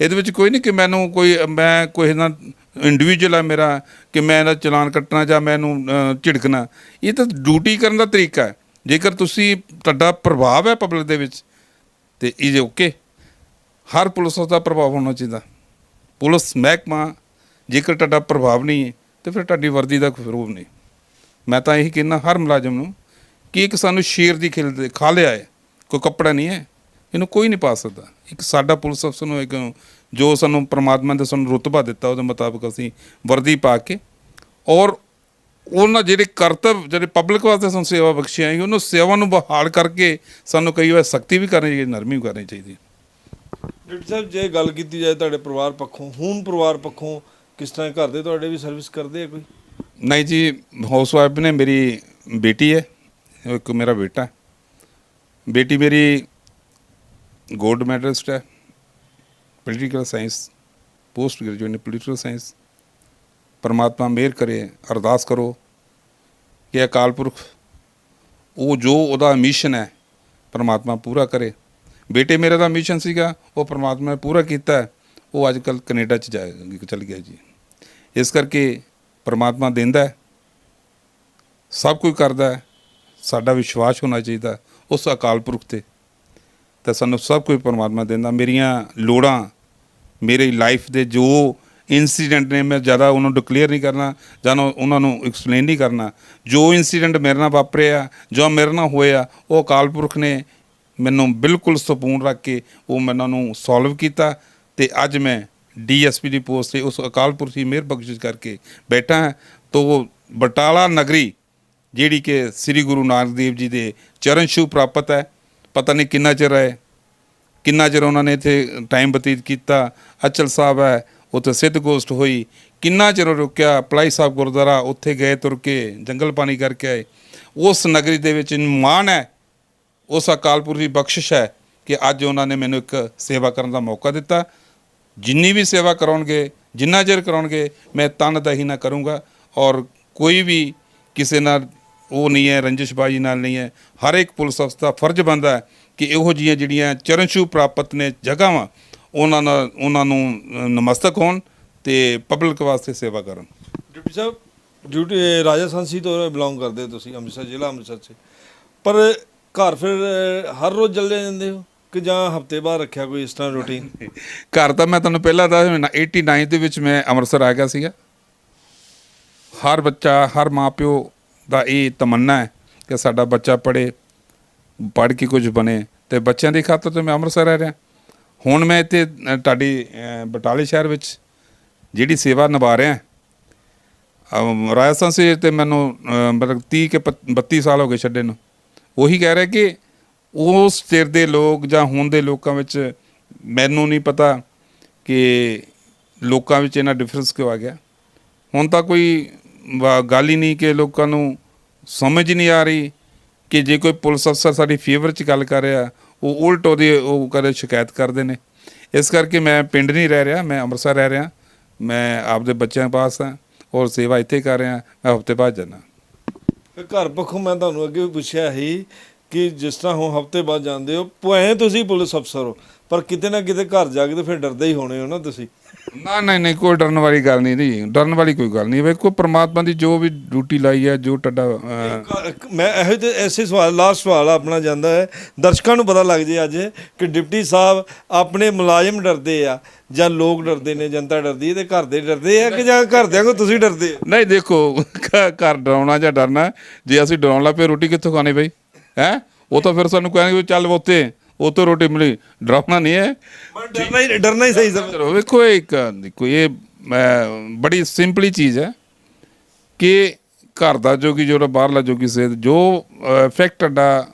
ਇਹਦੇ ਵਿੱਚ ਕੋਈ ਨਹੀਂ ਕਿ ਮੈਨੂੰ ਕੋਈ ਮੈਂ ਕੋਈ ਨਾ ਇੰਡੀਵਿਜੂਅਲ ਆ ਮੇਰਾ, ਕਿ ਮੈਂ ਇਹਦਾ ਚਲਾਨ ਕੱਟਣਾ ਜਾਂ ਮੈਂ ਇਹਨੂੰ ਝਿੜਕਣਾ। ਇਹ ਤਾਂ ਡਿਊਟੀ ਕਰਨ ਦਾ ਤਰੀਕਾ ਹੈ। ਜੇਕਰ ਤੁਸੀਂ ਤੁਹਾਡਾ ਪ੍ਰਭਾਵ ਹੈ ਪਬਲਿਕ ਦੇ ਵਿੱਚ, ਤੇ ਇਹ ਓਕੇ ਹਰ ਪੁਲਿਸ ਦਾ ਪ੍ਰਭਾਵ ਹੋਣਾ ਚਾਹੀਦਾ। ਪੁਲਿਸ ਮਹਿਕਮਾ, ਜੇਕਰ ਤੁਹਾਡਾ ਪ੍ਰਭਾਵ ਨਹੀਂ ਹੈ, ਤੇ ਫਿਰ ਤੁਹਾਡੀ ਵਰਦੀ ਦਾ ਕੋਈ ਫਰੂਬ ਨਹੀਂ। ਮੈਂ ਤਾਂ ਇਹੀ ਕਹਿੰਦਾ ਹਰ ਮੁਲਾਜ਼ਮ ਨੂੰ ਕਿ ਇੱਕ ਸਾਨੂੰ ਸ਼ੇਰ ਦੀ ਖਿਲ ਦੇ ਖਾ ਲਿਆ ਹੈ। ਕੋਈ ਕੱਪੜਾ ਨਹੀਂ ਹੈ। ਇਹਨੂੰ ਕੋਈ ਨਹੀਂ ਪਾ ਸਕਦਾ। ਇੱਕ ਸਾਡਾ ਪੁਲਿਸ ਅਫਸਰ ਨੂੰ ਇੱਕ ਜੋ ਸਾਨੂੰ ਪ੍ਰਮਾਤਮਾ ਨੇ ਸਾਨੂੰ ਰੁਤਬਾ ਦਿੱਤਾ ਉਹਦੇ ਮੁਤਾਬਕ ਅਸੀਂ ਵਰਦੀ ਪਾ ਕੇ ਔਰ ਉਹਨਾਂ ਜਿਹੜੇ ਕਰਤਵ ਜਿਹੜੇ ਪਬਲਿਕ ਵਾਸਤੇ ਸਾਨੂੰ ਸੇਵਾ ਬਖਸ਼ੀਆਂ ਸੀ ਉਹਨੂੰ ਸੇਵਾ ਨੂੰ ਬਹਾਲ ਕਰਕੇ ਸਾਨੂੰ ਕਈ ਵਾਰ ਸਖਤੀ ਵੀ ਕਰਨੀ ਚਾਹੀਦੀ ਨਰਮੀ ਵੀ ਕਰਨੀ ਚਾਹੀਦੀ। ਡਿਪਟੀ ਸਾਹਿਬ ਜੇ ਗੱਲ ਕੀਤੀ ਜਾਏ ਤੁਹਾਡੇ ਪਰਿਵਾਰ ਪੱਖੋਂ ਹੁਣ ਪਰਿਵਾਰ ਪੱਖੋਂ ਕਿਸ ਤਰ੍ਹਾਂ ਘਰ ਦੇ ਤੁਹਾਡੇ ਵੀ ਸਰਵਿਸ ਕਰਦੇ ਆ ਕੋਈ? ਨਹੀਂ ਜੀ ਹਾਊਸ ਵਾਈਫ ਨੇ ਮੇਰੀ ਬੇਟੀ ਹੈ ਇੱਕ ਮੇਰਾ ਬੇਟਾ ਹੈ। ਬੇਟੀ ਮੇਰੀ ਗੋਲਡ ਮੈਡਲਿਸਟ ਹੈ। Political science post graduate in political science ਪਰਮਾਤਮਾ ਮਿਹਰ ਕਰੇ ਅਰਦਾਸ ਕਰੋ ਕਿ ਅਕਾਲ ਪੁਰਖ ਉਹ ਜੋ ਉਹਦਾ ਮਿਸ਼ਨ ਹੈ ਪਰਮਾਤਮਾ ਪੂਰਾ ਕਰੇ ਬੇਟੇ ਮੇਰੇ ਦਾ ਮਿਸ਼ਨ ਸੀਗਾ ਉਹ ਪਰਮਾਤਮਾ ਨੇ ਪੂਰਾ ਕੀਤਾ ਉਹ ਅੱਜ ਕੱਲ ਕੈਨੇਡਾ ਚ ਜਾ ਚਲ ਗਿਆ ਜੀ ਇਸ ਕਰਕੇ ਪਰਮਾਤਮਾ ਦਿੰਦਾ ਹੈ ਸਭ ਕੁਝ ਕਰਦਾ ਹੈ ਸਾਡਾ ਵਿਸ਼ਵਾਸ ਹੋਣਾ ਚਾਹੀਦਾ ਉਸ ਅਕਾਲ ਪੁਰਖ ਤੇ ਤਾਂ ਸਾਨੂੰ ਸਭ ਕੁਝ ਪਰਮਾਤਮਾ ਦਿੰਦਾ। ਮੇਰੀਆਂ ਲੋੜਾਂ, ਮੇਰੀ ਲਾਈਫ ਦੇ ਜੋ ਇਨਸੀਡੈਂਟ ਨੇ, ਮੈਂ ਜ਼ਿਆਦਾ ਉਹਨੂੰ ਡਿਕਲੇਅਰ ਨਹੀਂ ਕਰਨਾ ਜਾਂ ਉਹਨਾਂ ਨੂੰ ਐਕਸਪਲੇਨ ਨਹੀਂ ਕਰਨਾ। ਜੋ ਇਨਸੀਡੈਂਟ ਮੇਰੇ ਨਾਲ ਵਾਪਰਿਆ, ਜੋ ਮੇਰੇ ਨਾਲ ਹੋਇਆ, ਉਹ ਅਕਾਲ ਪੁਰਖ ਨੇ ਮੈਨੂੰ ਬਿਲਕੁਲ ਸਕੂਨ ਰੱਖ ਕੇ ਉਹ ਮੈਨੂੰ ਨੂੰ ਸੋਲਵ ਕੀਤਾ ਤੇ ਅੱਜ ਮੈਂ ਡੀਐਸਪੀ ਦੀ ਪੋਸਟ ਤੇ ਉਸ ਅਕਾਲ ਪੁਰਖ ਦੀ ਮਿਹਰ ਬਖਸ਼ਿਸ਼ ਕਰਕੇ ਬੈਠਾ ਹਾਂ। ਤੋ ਬਟਾਲਾ ਨਗਰੀ, ਜਿਹੜੀ ਕਿ ਸ੍ਰੀ ਗੁਰੂ ਨਾਨਕ ਦੇਵ ਜੀ ਦੇ ਚਰਨ ਛੂਹ ਪ੍ਰਾਪਤ ਹੈ ਪਤਾ ਨਹੀਂ ਕਿੰਨਾ ਚਿਰ ਹੈ ਕਿੰਨਾ ਚਿਰ ਉਹਨਾਂ ਨੇ ਇੱਥੇ ਟਾਈਮ ਬਤੀਤ ਕੀਤਾ, ਅਚਲ ਸਾਹਿਬ ਹੈ, ਉੱਥੇ ਸਿੱਧ ਗੋਸ਼ਟ ਹੋਈ, ਕਿੰਨਾ ਚਿਰ ਰੁਕਿਆ, ਪਲਾਈ ਸਾਹਿਬ ਗੁਰਦੁਆਰਾ ਉੱਥੇ ਗਏ ਤੁਰ ਕੇ, ਜੰਗਲ ਪਾਣੀ ਕਰਕੇ ਆਏ। ਉਸ ਨਗਰੀ ਦੇ ਵਿੱਚ ਮਾਣ ਹੈ, ਉਸ ਅਕਾਲ ਪੁਰਖ ਦੀ ਬਖਸ਼ਿਸ਼ ਹੈ ਕਿ ਅੱਜ ਉਹਨਾਂ ਨੇ ਮੈਨੂੰ ਇੱਕ ਸੇਵਾ ਕਰਨ ਦਾ ਮੌਕਾ ਦਿੱਤਾ। ਜਿੰਨੀ ਵੀ ਸੇਵਾ ਕਰਾਉਣਗੇ, ਜਿੰਨਾ ਚਿਰ ਕਰਾਉਣਗੇ, ਮੈਂ ਤਨਦਹੀ ਨਾ ਕਰੂੰਗਾ ਔਰ ਕੋਈ ਵੀ ਕਿਸੇ ਨਾਲ ਉਹ ਨਹੀਂ ਹੈ ਰੰਜਿਸ਼ਬਾਜੀ ਨਾਲ ਨਹੀਂ ਹੈ। ਹਰ ਇੱਕ ਪੁਲਿਸ ਅਫਸਰ ਦਾ ਫਰਜ਼ ਬਣਦਾ ਹੈ ਕਿ ਇਹੋ ਜਿਹੀਆਂ ਜਿਹੜੀਆਂ ਚਰਨਛੂ ਪ੍ਰਾਪਤ ਨੇ ਜਗ੍ਹਾਵਾਂ ਉਹਨਾਂ ਨਾਲ ਉਹਨਾਂ ਨੂੰ ਨਮਸਤਕ ਹੋਣ ਤੇ ਪਬਲਿਕ ਵਾਸਤੇ ਸੇਵਾ ਕਰਨ। ਡਿਪਟੀ ਸਾਹਿਬ ਡਿਊਟੀ ਰਾਜਸਥਾਨੀ ਤੋਂ ਬਿਲੋਂਗ ਕਰਦੇ ਤੁਸੀਂ ਅੰਮ੍ਰਿਤਸਰ ਜ਼ਿਲ੍ਹਾ ਅੰਮ੍ਰਿਤਸਰ ਸੇ ਪਰ ਘਰ ਫਿਰ ਹਰ ਰੋਜ਼ ਚੱਲੇ ਜਾਂਦੇ ਹੋ ਕਿ ਜਾਂ ਹਫ਼ਤੇ ਬਾਅਦ ਰੱਖਿਆ ਕੋਈ ਇਸ ਤਰ੍ਹਾਂ ਰੂਟੀਨ? ਘਰ ਤਾਂ ਮੈਂ ਤੁਹਾਨੂੰ ਪਹਿਲਾਂ ਦੱਸ 89 ਦੇ ਵਿੱਚ ਮੈਂ ਅੰਮ੍ਰਿਤਸਰ ਆ ਗਿਆ ਸੀਗਾ। ਹਰ ਬੱਚਾ ਹਰ ਮਾਪਿਓ ਦਾ ਇਹ ਤਮੰਨਾ ਹੈ ਕਿ ਸਾਡਾ ਬੱਚਾ ਪੜ੍ਹੇ ਪੜ੍ਹ ਕੇ ਕੁਝ ਬਣੇ ਤੇ ਬੱਚਿਆਂ ਦੀ ਖਾਤਰ ਤੇ ਮੈਂ ਅੰਮ੍ਰਿਤਸਰ ਰਹਿ ਰਿਹਾ। ਹੁਣ ਮੈਂ ਇੱਥੇ ਤੁਹਾਡੀ ਬਟਾਲੇ ਸ਼ਹਿਰ ਵਿੱਚ ਜਿਹੜੀ ਸੇਵਾ ਨਿਭਾ ਰਿਹਾ ਅਮ, ਰਾਜਸਥਾਨ ਸੇ ਤੇ ਮੈਨੂੰ ਮਤਲਬ 30 ਕੇ ਪੱਚ- 32 ਸਾਲ ਹੋ ਗਏ ਛੱਡੇ ਨੂੰ। ਉਹੀ ਕਹਿ ਰਿਹਾ ਕਿ ਉਸ ਸਿਰ ਦੇ ਲੋਕ ਜਾਂ ਹੁਣ ਦੇ ਲੋਕਾਂ ਵਿੱਚ ਮੈਨੂੰ ਨਹੀਂ ਪਤਾ ਕਿ ਲੋਕਾਂ ਵਿੱਚ ਇਹਨਾਂ ਡਿਫਰੈਂਸ ਕਿਉਂ ਆ ਗਿਆ। ਹੁਣ ਤਾਂ ਕੋਈ ਗੱਲ ਹੀ ਨਹੀਂ ਕਿ ਲੋਕਾਂ ਨੂੰ ਸਮਝ ਨਹੀਂ ਆ ਰਹੀ ਕਿ ਜੇ ਕੋਈ ਪੁਲਿਸ ਅਫਸਰ ਸਾਡੀ ਫੇਵਰ ਚ ਗੱਲ ਕਰ ਰਿਹਾ, ਉਹ ਉਲਟ ਉਹਦੀ ਉਹ ਕਦੇ ਸ਼ਿਕਾਇਤ ਕਰਦੇ ਨੇ। ਇਸ ਕਰਕੇ ਮੈਂ ਪਿੰਡ ਨਹੀਂ ਰਹਿ ਰਿਹਾ, ਮੈਂ ਅੰਮ੍ਰਿਤਸਰ ਰਹਿ ਰਿਹਾ। ਮੈਂ ਆਪਦੇ ਬੱਚਿਆਂ ਪਾਸ ਹਾਂ ਔਰ ਸੇਵਾ ਇੱਥੇ ਕਰ ਰਿਹਾ, ਮੈਂ ਹਫ਼ਤੇ ਬਾਅਦ ਜਾਣਾ ਘਰ ਪੱਖੋਂ ਮੈਂ ਤੁਹਾਨੂੰ ਅੱਗੇ ਵੀ ਪੁੱਛਿਆ ਸੀ ਕਿ ਜਿਸ ਤਰ੍ਹਾਂ ਹੁਣ ਹਫ਼ਤੇ ਬਾਅਦ ਜਾਂਦੇ ਹੋ ਭਾਵੇਂ ਤੁਸੀਂ ਪੁਲਿਸ ਅਫਸਰ ਹੋ, ਪਰ ਕਿਤੇ ਨਾ ਕਿਤੇ ਘਰ ਜਾ ਕੇ ਤੇ ਫਿਰ ਡਰਦੇ ਹੀ ਹੋਣੇ ਹੋ ਨਾ ਤੁਸੀਂ। ਨਾ ਨਹੀਂ ਨਹੀਂ ਕੋਈ ਡਰਨ ਵਾਲੀ ਗੱਲ ਨਹੀਂ ਨਹੀਂ ਡਰਨ ਵਾਲੀ ਕੋਈ ਗੱਲ ਨਹੀਂ। ਵੇਖੋ ਪ੍ਰਮਾਤਮਾ ਦੀ ਜੋ ਵੀ ਡਿਊਟੀ ਲਾਈ ਹੈ ਜੋ ਟੱਡਾ ਇੱਕ- ਮੈਂ ਇਹੋ ਤੇ ਐਸੇ ਸਵਾਲ ਲਾਸਟ ਸਵਾਲ ਆਪਣਾ ਜਾਂਦਾ ਹੈ। ਦਰਸ਼ਕਾਂ ਨੂੰ ਪਤਾ ਲੱਗ ਜੇ ਅੱਜ ਕਿ ਡਿਪਟੀ ਸਾਹਿਬ ਆਪਣੇ ਮੁਲਾਜ਼ਮ ਡਰਦੇ ਆ ਜਾਂ ਲੋਕ ਡਰਦੇ ਨੇ ਜਨਤਾ ਡਰਦੀ ਹੈ ਤੇ ਘਰ ਦੇ ਡਰਦੇ ਆ ਕਿ ਜਾਂ ਘਰਦਿਆਂ ਕੋ ਤੁਸੀਂ ਡਰਦੇ ਹੋ? ਨਹੀਂ ਦੇਖੋ ਘ- ਘਰ ਡਰਾਉਣਾ ਜਾਂ ਡਰਨਾ ਜੇ ਅਸੀਂ ਡਰਾਉਣ ਲੱਗ ਪਏ ਰੋਟੀ ਕਿੱਥੋਂ ਖਾਣੀ ਬਈ? ਹੈ? ਉਹ ਤਾਂ ਫਿਰ ਸਾਨੂੰ ਕਹਿਣਗੇ ਵੀ ਚੱਲ ਉੱਥੇ ਰੋਟੀ ਮਿਲੀ ਡਰਾਉਣਾ ਨਹੀਂ ਹੈ। ਡਰਨਾ ਹੀ ਡਰਨਾ ਹੀ ਸਹੀ ਸਮਝ ਚਲੋ ਵੇਖੋ ਇਹ ਇੱਕ ਦੇਖੋ ਇਹ ਅਹ, ਬੜੀ ਸਿੰਪਲੀ ਚੀਜ਼ ਹੈ ਕਿ ਘਰ ਦਾ ਜੋਗੀ ਜਿਹੜਾ ਬਾਹਰਲਾ ਜੋਗੀ ਸੇ ਜੋ ਇਫੈਕਟ ਤੁਹਾਡਾ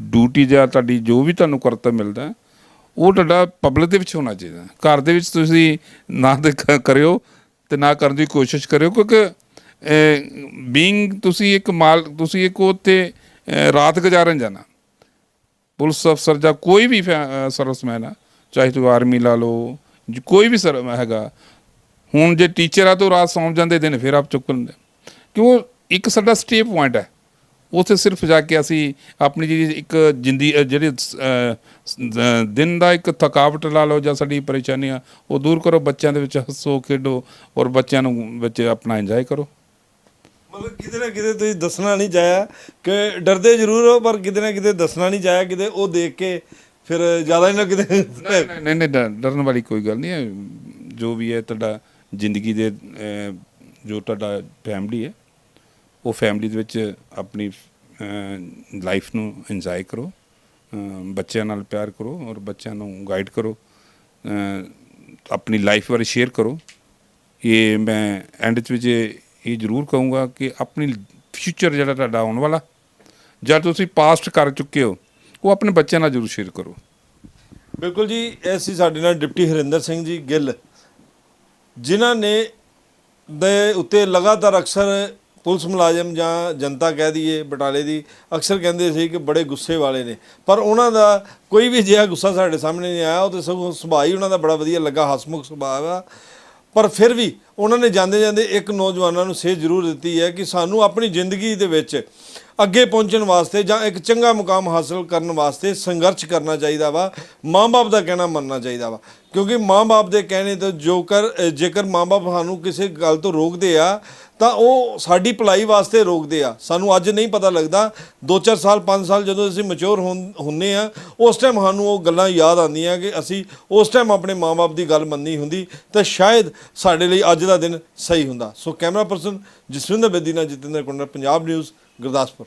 ਡਿਊਟੀ ਜਾਂ ਤੁਹਾਡੀ ਜੋ ਵੀ ਤੁਹਾਨੂੰ ਕਰਤਵ ਮਿਲਦਾ ਉਹ ਤੁਹਾਡਾ ਪਬਲਿਕ ਦੇ ਵਿੱਚ ਹੋਣਾ ਚਾਹੀਦਾ ਘਰ ਦੇ ਵਿੱਚ ਤੁਸੀਂ ਨਾ ਕਰਿਓ ਤੇ ਨਾ ਕਰਨ ਦੀ ਕੋਸ਼ਿਸ਼ ਕਰਿਓ ਕਿਉਂਕਿ ਬੀਇੰਗ ਤੁਸੀਂ ਇੱਕ ਮਾਲ ਤੁਸੀਂ ਇੱਕ ਉੱਥੇ ਅਹ, ਰਾਤ ਗੁਜ਼ਾਰਨ ਜਾਣਾ। ਪੁਲਿਸ ਅਫਸਰ ਜਾਂ ਕੋਈ ਵੀ ਸਰਵਿਸਮੈਨ ਆ, ਚਾਹੇ ਤੂੰ ਆਰਮੀ ਲਾ ਲਓ ਕੋਈ ਵੀ ਸਰ ਹੈਗਾ, ਹੁਣ ਜੇ ਟੀਚਰ ਆ ਤਾਂ ਰਾਤ ਸੌਂ ਜਾਂਦੇ ਦਿਨ ਫਿਰ ਆਪ ਚੁੱਕ ਲੈਂਦੇ। ਕਿਉਂ? ਇੱਕ ਸਾਡਾ ਸਟੇ ਪੁਆਇੰਟ ਹੈ। ਉੱਥੇ ਸਿਰਫ ਜਾ ਕੇ ਅਸੀਂ ਆਪਣੀ ਜਿਹੜੀ ਇੱਕ ਜਿੰਦੀ ਜਿਹੜੀ ਦਿਨ ਦਾ ਇੱਕ ਥਕਾਵਟ ਲਾ ਲਓ ਜਾਂ ਸਾਡੀ ਪਰੇਸ਼ਾਨੀਆਂ, ਉਹ ਦੂਰ ਕਰੋ, ਬੱਚਿਆਂ ਦੇ ਵਿੱਚ ਹੱਸੋ, ਖੇਡੋ ਔਰ ਬੱਚਿਆਂ ਨੂੰ ਵਿੱਚ ਆਪਣਾ ਇੰਜੋਏ ਕਰੋ। ਮਤਲਬ ਕਿਤੇ ਨਾ ਕਿਤੇ ਤੁਸੀਂ ਦੱਸਣਾ ਨਹੀਂ ਚਾਹਿਆ ਕਿ ਡਰਦੇ ਜ਼ਰੂਰ ਹੋ ਪਰ ਕਿਤੇ ਨਾ ਕਿਤੇ ਦੱਸਣਾ ਨਹੀਂ ਚਾਹਿਆ ਕਿਤੇ ਉਹ ਦੇਖ ਕੇ ਫਿਰ ਜ਼ਿਆਦਾ ਹੀ ਨਾ ਕਿਤੇ ਨਹੀਂ ਨਹੀਂ ਨਹੀਂ ਡਰ- ਡਰਨ ਵਾਲੀ ਕੋਈ ਗੱਲ ਨਹੀਂ ਹੈ। ਜੋ ਵੀ ਹੈ ਤੁਹਾਡਾ ਜ਼ਿੰਦਗੀ ਦੇ ਅਹ, ਜੋ ਤੁਹਾਡਾ ਫੈਮਿਲੀ ਹੈ ਉਹ ਫੈਮਿਲੀ ਦੇ ਵਿੱਚ ਆਪਣੀ ਲਾਈਫ ਨੂੰ ਇੰਜੋਏ ਕਰੋ ਅਹ, ਬੱਚਿਆਂ ਨਾਲ ਪਿਆਰ ਕਰੋ ਔਰ ਬੱਚਿਆਂ ਨੂੰ ਗਾਈਡ ਕਰੋ ਅਹ, ਆਪਣੀ ਲਾਈਫ ਬਾਰੇ ਸ਼ੇਅਰ ਕਰੋ। ਇਹ ਮੈਂ ਐਂਡ ਚ ਜੇ ਇਹ ਜ਼ਰੂਰ ਕਹੂੰਗਾ ਕਿ ਆਪਣੀ ਫਿਊਚਰ ਜਿਹੜਾ ਤੁਹਾਡਾ ਆਉਣ ਵਾਲਾ ਜਾਂ ਤੁਸੀਂ ਪਾਸਟ ਕਰ ਚੁੱਕੇ ਹੋ, ਉਹ ਆਪਣੇ ਬੱਚਿਆਂ ਨਾਲ ਜ਼ਰੂਰ ਸ਼ੇਅਰ ਕਰੋ। ਬਿਲਕੁਲ ਜੀ, ਇਹ ਸੀ ਸਾਡੇ ਨਾਲ ਡਿਪਟੀ ਹਰਿੰਦਰ ਸਿੰਘ ਜੀ ਗਿੱਲ, ਜਿਨ੍ਹਾਂ ਨੇ ਦੇ ਉੱਤੇ ਲਗਾਤਾਰ ਅਕਸਰ ਪੁਲਿਸ ਮੁਲਾਜ਼ਮ ਜਾਂ ਜਨਤਾ ਕਹਿ ਦਈਏ, ਬਟਾਲੇ ਦੀ, ਅਕਸਰ ਕਹਿੰਦੇ ਸੀ ਕਿ ਬੜੇ ਗੁੱਸੇ ਵਾਲੇ ਨੇ। ਪਰ ਉਹਨਾਂ ਦਾ ਕੋਈ ਵੀ ਅਜਿਹਾ ਗੁੱਸਾ ਸਾਡੇ ਸਾਹਮਣੇ ਨਹੀਂ ਆਇਆ, ਉਹ ਤੇ ਸਗੋਂ ਸੁਭਾਅ ਹੀ ਉਹਨਾਂ ਦਾ ਬੜਾ ਵਧੀਆ ਲੱਗਾ, ਹਸਮੁਖ ਸੁਭਾਅ ਆ। ਪਰ ਫਿਰ ਵੀ ਉਹਨਾਂ ਨੇ ਜਾਂਦੇ ਜਾਂਦੇ ਇੱਕ ਨੌਜਵਾਨਾਂ ਨੂੰ ਸੇਧ ਜ਼ਰੂਰ ਦਿੱਤੀ ਹੈ ਕਿ ਸਾਨੂੰ ਆਪਣੀ ਜ਼ਿੰਦਗੀ ਦੇ ਵਿੱਚ ਅੱਗੇ ਪਹੁੰਚਣ ਵਾਸਤੇ ਜਾਂ ਇੱਕ ਚੰਗਾ ਮੁਕਾਮ ਹਾਸਲ ਕਰਨ ਵਾਸਤੇ ਸੰਘਰਸ਼ ਕਰਨਾ ਚਾਹੀਦਾ ਵਾ, ਮਾਂ-ਬਾਪ ਦਾ ਕਹਿਣਾ ਮੰਨਣਾ ਚਾਹੀਦਾ ਵਾ। ਕਿਉਂਕਿ ਮਾਂ-ਬਾਪ ਦੇ ਕਹਿਣੇ ਤੋਂ ਜੋਕਰ ਜੇਕਰ ਮਾਂ-ਬਾਪ ਸਾਨੂੰ ਕਿਸੇ ਗੱਲ ਤੋਂ ਰੋਕਦੇ ਆ, ਤਾਂ ਉਹ ਸਾਡੀ ਭਲਾਈ ਵਾਸਤੇ ਰੋਕਦੇ ਆ। ਸਾਨੂੰ ਅੱਜ ਨਹੀਂ ਪਤਾ ਲੱਗਦਾ 2-4 ਸਾਲ 5 ਸਾਲ ਜਦੋਂ ਅਸੀਂ ਮੈਚੁਰ ਹੁੰਨੇ ਆ, ਉਸ ਟਾਈਮ ਸਾਨੂੰ ਉਹ ਗੱਲਾਂ ਯਾਦ ਆਉਂਦੀਆਂ ਕਿ ਅਸੀਂ ਉਸ ਟਾਈਮ ਆਪਣੇ ਮਾਂ-ਬਾਪ ਦੀ ਗੱਲ ਮੰਨੀ ਹੁੰਦੀ, ਤਾਂ ਸ਼ਾਇਦ ਸਾਡੇ ਲਈ ਅੱਜ ਦਾ ਦਿਨ ਸਹੀ ਹੁੰਦਾ। So camera person Jaswinder Bedi ਨਾਲ ਜਤਿੰਦਰ ਕੁੰਡਰ ਪੰਜਾਬ ਨਿਊਜ਼ ਗੁਰਦਾਸਪੁਰ।